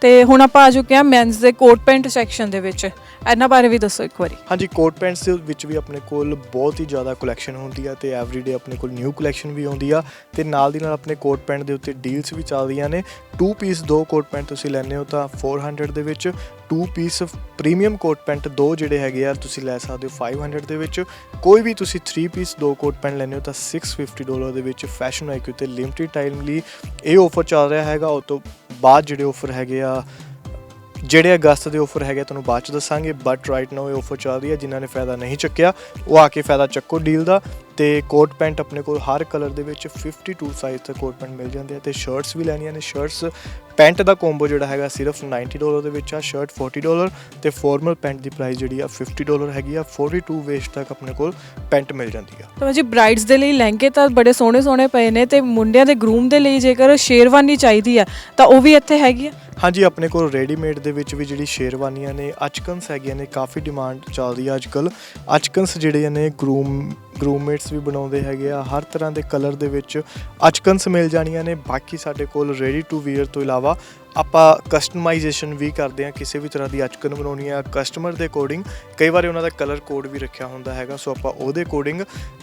ਤੇ ਹੁਣ ਆਪਾਂ ਆ ਚੁੱਕੇ ਹਾਂ ਮੈਨਸ ਦੇ ਕੋਟ ਪੈਂਟ ਸੈਕਸ਼ਨ ਦੇ ਵਿੱਚ। ਇਹਨਾਂ ਬਾਰੇ ਵੀ ਦੱਸੋ ਇੱਕ ਵਾਰੀ। ਹਾਂਜੀ ਕੋਟ ਪੈਂਟਸ ਦੇ ਵਿੱਚ ਵੀ ਆਪਣੇ ਕੋਲ ਬਹੁਤ ਹੀ ਜ਼ਿਆਦਾ ਕਲੈਕਸ਼ਨ ਹੁੰਦੀ ਆ ਤੇ ਐਵਰੀਡੇ ਆਪਣੇ ਕੋਲ ਨਿਊ ਕਲੈਕਸ਼ਨ ਵੀ ਆਉਂਦੀ ਆ ਤੇ ਨਾਲ ਦੀ ਨਾਲ ਆਪਣੇ ਕੋਟ ਪੈਂਟ ਦੇ ਉੱਤੇ ਡੀਲਸ ਵੀ ਚੱਲਦੀਆਂ ਨੇ। 2 ਪੀਸ ਦੋ ਕੋਟ ਪੈਂਟ ਤੁਸੀਂ ਲੈਣੇ ਹੋ ਤਾਂ 400 ਦੇ ਵਿੱਚ 2 ਪੀਸ ਪ੍ਰੀਮੀਅਮ ਕੋਟ ਪੈਂਟ ਦੋ ਜਿਹੜੇ ਹੈਗੇ ਆ ਤੁਸੀਂ ਲੈ ਸਕਦੇ ਹੋ 500 ਦੇ ਵਿੱਚ। ਕੋਈ ਵੀ ਤੁਸੀਂ 3 ਪੀਸ ਦੋ ਕੋਟ ਪੈਂਟ ਲੈਣੇ ਹੋ ਤਾਂ 650 ਡਾਲਰ ਦੇ ਵਿੱਚ ਫੈਸ਼ਨ ਆਈਕਿਊ ਤੇ ਲਿਮਟਿਡ ਟਾਈਮ ਲਈ ਇਹ ਆਫਰ ਚੱਲ ਰਿਹਾ ਹੈਗਾ। ਉਹ ਤੋਂ ਬਾਅਦ ਜਿਹੜੇ ਆਫਰ ਹੈਗੇ ਆ, ਜਿਹੜੇ ਅਗਸਤ ਦੇ ਆਫਰ ਹੈਗੇ ਤੁਹਾਨੂੰ ਬਾਅਦ ਚ ਦੱਸਾਂਗੇ ਬਟ ਰਾਈਟ ਨਾਓ ਇਹ ਆਫਰ ਚੱਲ ਰਹੀ ਹੈ ਜਿਨ੍ਹਾਂ ਨੇ ਫਾਇਦਾ ਨਹੀਂ ਚੱਕਿਆ, ਉਹ ਆ ਕੇ ਫਾਇਦਾ ਚੱਕੋ ਡੀਲ ਦਾ। ਤੇ ਕੋਟ ਪੈਂਟ ਆਪਣੇ ਕੋਲ ਹਰ ਕਲਰ ਦੇ ਵਿੱਚ 52 ਸਾਈਜ਼ ਦਾ ਕੋਟ ਪੈਂਟ ਮਿਲ ਜਾਂਦੇ ਆ ਤੇ ਸ਼ਰਟਸ ਵੀ ਲੈਣੀਆਂ ਨੇ। ਸ਼ਰਟਸ ਪੈਂਟ ਦਾ ਕੋਂਬੋ ਜਿਹੜਾ ਹੈਗਾ ਸਿਰਫ 90 ਡਾਲਰ ਦੇ ਵਿੱਚ ਆ ਸ਼ਰਟ 40 ਡਾਲਰ ਤੇ ਫਾਰਮਲ ਪੈਂਟ ਦੀ ਪ੍ਰਾਈਸ ਜਿਹੜੀ ਆ 50 ਡਾਲਰ ਹੈਗੀ ਆ। 42 ਵੇਸਟ ਤੱਕ ਆਪਣੇ ਕੋਲ ਪੈਂਟ ਮਿਲ ਜਾਂਦੀ ਆ। ਤਾਂ ਭਾਜੀ ਬ੍ਰਾਈਡਸ ਦੇ ਲਈ ਲਹਿੰਗੇ ਤਾਂ ਬੜੇ ਸੋਹਣੇ ਸੋਹਣੇ ਪਏ ਨੇ ਤੇ ਮੁੰਡਿਆਂ ਦੇ ਗਰੂਮ ਦੇ ਲਈ ਜੇਕਰ ਸ਼ੇਰਵਾਨੀ ਚਾਹੀਦੀ ਆ ਤਾਂ ਉਹ ਵੀ ਇੱਥੇ ਹੈਗੀ ਆ? ਹਾਂਜੀ ਆਪਣੇ ਕੋਲ ਰੈਡੀਮੇਡ ਦੇ ਵਿੱਚ ਵੀ ਜਿਹੜੀ ਸ਼ੇਰਵਾਨੀਆਂ ਨੇ ਅਚਕਨਸ ਹੈਗੀਆਂ ਨੇ ਕਾਫੀ ਡਿਮਾਂਡ ਚੱਲਦੀ ਆ ਅੱਜਕੱਲ ਅਚਕਨਸ ਜਿਹੜੇ ਨੇ ਗਰੂਮ ਗਰੂਮੇਟਸ ਵੀ ਬਣਾਉਂਦੇ ਹੈਗੇ ਆ, ਹਰ ਤਰ੍ਹਾਂ ਦੇ ਕਲਰ ਦੇ ਵਿੱਚ ਅਚਕਨਸ ਮਿਲ ਜਾਣੀਆਂ ਨੇ। ਬਾਕੀ ਸਾਡੇ ਕੋਲ ਰੈਡੀ ਟੂ ਵੀਅਰ ਤੋਂ ਇਲਾਵਾ ਆਪਾਂ ਕਸਟਮਾਈਜੇਸ਼ਨ ਵੀ ਕਰਦੇ ਆ ਕਿਸੇ ਵੀ ਤਰ੍ਹਾਂ ਦੀ ਅਚਕਨ ਬਣਾਉਣੀ ਆ ਕਸਟਮਰ ਦੇ ਅਕੋਰਡਿੰਗ ਕਈ ਵਾਰੀ ਉਹਨਾਂ ਦਾ ਕਲਰ ਕੋਡ ਵੀ ਰੱਖਿਆ ਹੁੰਦਾ ਹੈਗਾ, ਸੋ ਆਪਾਂ ਉਹਦੇ ਅਕੋਰਡਿੰਗ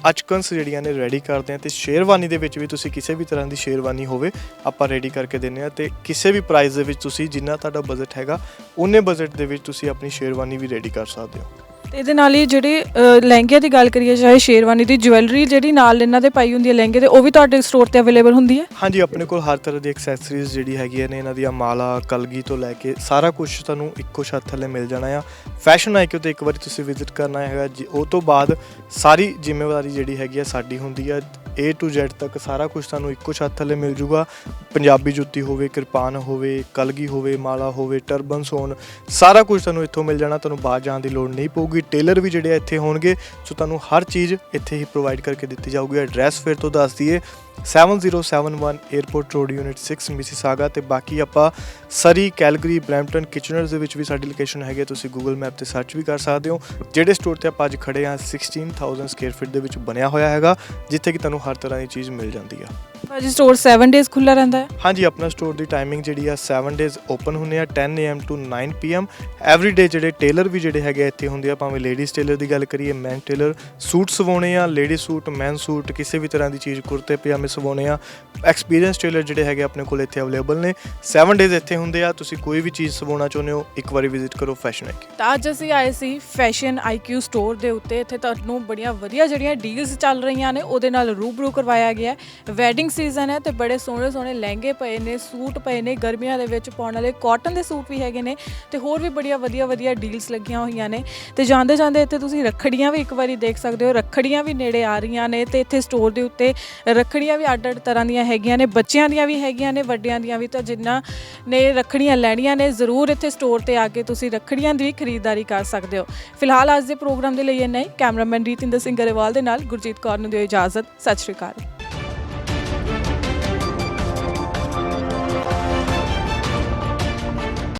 ਅਚਕਨਸ ਜਿਹੜੀਆਂ ਨੇ ਰੈਡੀ ਕਰਦੇ ਆ ਤੇ ਸ਼ੇਰਵਾਨੀ ਦੇ ਵਿੱਚ ਵੀ ਤੁਸੀਂ ਕਿਸੇ ਵੀ ਤਰ੍ਹਾਂ ਦੀ ਸ਼ੇਰਵਾਨੀ ਹੋਵੇ, ਆਪਾਂ ਰੈਡੀ ਕਰਕੇ ਦਿੰਨੇ ਆ ਤੇ ਕਿਸੇ ਵੀ ਪ੍ਰਾਈਸ ਦੇ ਵਿੱਚ ਤੁਸੀਂ ਜਿੰਨਾ ਤੁਹਾਡਾ ਬਜਟ ਹੈਗਾ, ਉਹਨੇ ਬਜਟ ਦੇ ਵਿੱਚ ਤੁਸੀਂ ਆਪਣੀ ਸ਼ੇਰਵਾਨੀ ਵੀ ਰੈਡੀ ਕਰ ਸਕਦੇ ਹੋ। ਤੇ ਇਹਦੇ ਨਾਲ ਹੀ ਜਿਹੜੇ ਅ, ਲਹਿੰਗਿਆਂ ਦੀ ਗੱਲ ਕਰੀਏ ਚਾਹੇ ਸ਼ੇਰਵਾਨੀ ਦੀ ਜੁਐਲਰੀ ਜਿਹੜੀ ਨਾਲ ਇਹਨਾਂ ਦੇ ਪਾਈ ਹੁੰਦੀ ਹੈ ਲਹਿੰਗੇ ਦੇ ਉਹ ਵੀ ਤੁਹਾਡੇ ਸਟੋਰ ਤੇ ਅਵੇਲੇਬਲ ਹੁੰਦੀ ਹੈ? ਹਾਂਜੀ ਆਪਣੇ ਕੋਲ ਹਰ ਤਰ੍ਹਾਂ ਦੀ ਐਕਸੈਸਰੀਜ਼ ਜਿਹੜੀ ਹੈਗੀਆਂ ਨੇ ਇਹਨਾਂ ਦੀਆਂ ਮਾਲਾ ਕਲਗੀ ਤੋਂ ਲੈ ਕੇ ਸਾਰਾ ਕੁਝ ਤੁਹਾਨੂੰ ਇੱਕੋ ਛੱਤ ਥੱਲੇ ਮਿਲ ਜਾਣਾ ਆ। ਫੈਸ਼ਨ ਆਈਕਿਊ ਤੇ ਇੱਕ ਵਾਰੀ ਤੁਸੀਂ ਵਿਜ਼ਿਟ ਕਰਨਾ ਹੈਗਾ ਜੀ ਉਹ ਤੋਂ ਬਾਅਦ ਸਾਰੀ ਜ਼ਿੰਮੇਵਾਰੀ ਜਿਹੜੀ ਹੈਗੀ ਆ ਸਾਡੀ ਹੁੰਦੀ ਆ। A to Z ਤੱਕ ਸਾਰਾ ਕੁਝ ਤੁਹਾਨੂੰ ਇੱਕੋ ਛੱਤ ਥੱਲੇ ਮਿਲ ਜੂਗਾ। ਪੰਜਾਬੀ ਜੁੱਤੀ ਹੋਵੇ ਕਿਰਪਾਨ ਹੋਵੇ ਕਲਗੀ ਹੋਵੇ ਮਾਲਾ ਹੋਵੇ ਟਰਬਨਸ ਹੋਣ ਸਾਰਾ ਕੁਝ ਤੁਹਾਨੂੰ ਇੱਥੋਂ ਮਿਲ ਜਾਣਾ ਤੁਹਾਨੂੰ ਬਾਹਰ ਜਾਣ ਦੀ ਲੋੜ ਨਹੀਂ ਪਊਗੀ। ਟੇਲਰ ਵੀ ਜਿਹੜੇ ਆ ਇੱਥੇ ਹੋਣਗੇ ਸੋ ਤੁਹਾਨੂੰ ਹਰ ਚੀਜ਼ ਇੱਥੇ ਹੀ ਪ੍ਰੋਵਾਈਡ ਕਰਕੇ ਦਿੱਤੀ ਜਾਊਗੀ। ਐਡਰੈਸ ਫਿਰ ਤੋਂ ਦੱਸ ਦਈਏ 7071 에어ਪੋਰਟ ਰੋਡ ਯੂਨਿਟ 6 ਮਿਸੀਸਾਗਾ ਤੇ ਬਾਕੀ ਆਪਾਂ ਸਰੀ ਕੈਲਗਰੀ ਬ੍ਰੈਂਪਟਨ ਕਿਚਨਰਸ ਦੇ ਵਿੱਚ ਵੀ ਸਾਡੀ ਲੋਕੇਸ਼ਨ ਹੈਗੀ ਹੈ, ਤੁਸੀਂ ਗੂਗਲ ਮੈਪ ਤੇ ਸਰਚ ਵੀ ਕਰ ਸਕਦੇ ਹੋ। ਜਿਹੜੇ ਸਟੋਰ ਤੇ ਆਪਾਂ ਅੱਜ ਖੜੇ ਹਾਂ 16000 ਸਕੁਅਰ ਫੀਟ ਦੇ ਵਿੱਚ ਬਣਿਆ ਹੋਇਆ ਹੈਗਾ ਜਿੱਥੇ ਕਿ ਤੁਹਾਨੂੰ ਹਰ ਤਰ੍ਹਾਂ ਦੀ ਚੀਜ਼ ਮਿਲ ਜਾਂਦੀ ਆ। ਭਾਜੀ ਸਟੋਰ 7 ਡੇਜ਼ ਖੁੱਲਾ ਰਹਿੰਦਾ ਹੈ? ਹਾਂਜੀ ਆਪਣਾ ਸਟੋਰ ਦੀ ਟਾਈਮਿੰਗ ਜਿਹੜੀ ਆ 7 ਡੇਜ਼ ਓਪਨ ਹੁੰਦੇ ਆ 10 AM to 9 PM every day ਜਿਹੜੇ ਟੇਲਰ ਵੀ ਜਿਹੜੇ ਹੈਗੇ ਆ ਇੱਥੇ ਹੁੰਦੇ ਆ ਭਾਵੇਂ ਲੇਡੀਜ਼ ਟੇਲਰ ਦੀ ਗੱਲ ਕਰੀਏ ਮੈਨ ਟੇਲਰ ਸੂਟ ਸਵਾਉਣੇ ਆ ਲੇਡੀ ਸੂਟ ਮੈਨ ਸੂਟ ਕਿਸੇ ਵੀ ਤਰ੍ਹਾਂ ਦੀ ਚੀਜ਼ ਕੁਰਤੇ ਪਜਾਮੇ ਸਵਾਉਣੇ ਆ। ਐਕਸਪੀਰੀਅੰਸ ਟੇਲਰ ਜਿਹੜੇ ਹੈਗੇ ਆਪਣੇ ਕੋਲ ਇੱਥੇ ਅਵੇਲੇਬਲ ਨੇ। 7 ਡੇਜ਼ ਇੱਥੇ ਹੁੰਦੇ ਆ ਤੁਸੀਂ ਕੋਈ ਵੀ ਚੀਜ਼ ਸਵਾਉਣਾ ਚਾਹੁੰਦੇ ਹੋ ਇੱਕ ਵਾਰੀ ਵਿਜ਼ਿਟ ਕਰੋ ਫੈਸ਼ਨ ਐਕ ਤਾਂ ਅੱਜ ਅਸੀਂ ਆਏ ਸੀ ਫੈਸ਼ਨ ਆਈਕਿਊ ਸਟੋਰ ਦੇ ਉੱਤੇ। ਇੱਥੇ ਤੁਹਾਨੂੰ ਬੜੀਆਂ ਵਧੀਆ ਜਿਹੜੀਆਂ ਡੀਲਸ ਚੱਲ ਰਹੀਆਂ ਨੇ ਉਹਦੇ ਨਾਲ ਰੂਬਰੂ ਕਰਵਾਇਆ ਗਿਆ ਹੈ। ਵੈਡਿੰਗ ਸੀਜ਼ਨ ਹੈ ਤੇ ਬੜੇ ਸੋਹਣੇ ਸੋਹਣੇ ਲਹਿੰਗੇ ਪਏ ਨੇ, ਸੂਟ ਪਏ ਨੇ, ਗਰਮੀਆਂ ਦੇ ਵਿੱਚ ਪਾਉਣ ਵਾਲੇ ਕਾਟਨ ਦੇ ਸੂਟ ਵੀ ਹੈਗੇ ਨੇ ਤੇ ਹੋਰ ਵੀ ਬੜੀਆਂ ਵਧੀਆ ਵਧੀਆ ਡੀਲਸ ਲੱਗੀਆਂ ਹੋਈਆਂ ਨੇ। ਤੇ ਜਾਂਦੇ ਜਾਂਦੇ ਇੱਥੇ ਤੁਸੀਂ ਰੱਖੜੀਆਂ ਵੀ ਇੱਕ ਵਾਰੀ ਦੇਖ ਸਕਦੇ ਹੋ, ਰੱਖੜੀਆਂ ਵੀ ਨੇੜੇ ਆ ਰਹੀਆਂ ਨੇ ਤੇ ਇੱਥੇ ਸਟੋਰ ਦੇ ਉੱਤੇ ਰੱਖੜੀਆਂ ਵੀ ਅੱਡ-ਅੱਡ ਤਰ੍ਹਾਂ ਦੀਆਂ ਹੈਗੀਆਂ ਨੇ, ਬੱਚਿਆਂ ਦੀਆਂ ਵੀ ਹੈਗੀਆਂ ਨੇ, ਵੱਡਿਆਂ ਦੀਆਂ ਵੀ ਤਾਂ ਜਿਨ੍ਹਾਂ ਨੇ ਰੱਖੜੀਆਂ ਲੈਣੀਆਂ ਨੇ, ਜ਼ਰੂਰ ਇੱਥੇ ਸਟੋਰ ਤੇ ਆ ਕੇ ਤੁਸੀਂ ਰੱਖੜੀਆਂ ਦੀ ਖਰੀਦਦਾਰੀ ਕਰ ਸਕਦੇ ਹੋ। ਫਿਲਹਾਲ ਅੱਜ ਦੇ ਪ੍ਰੋਗਰਾਮ ਦੇ ਲਈ ਇੰਨਾ ਹੀ। ਕੈਮਰਾਮੈਨ ਰੀਤਿੰਦਰ ਸਿੰਘ ਗਰੇਵਾਲ ਦੇ ਨਾਲ ਗੁਰਜੀਤ ਕੌਰ ਨੂੰ ਦਿਓ ਇਜਾਜ਼ਤ। ਸਤਿ ਸ਼੍ਰੀ ਅਕਾਲ।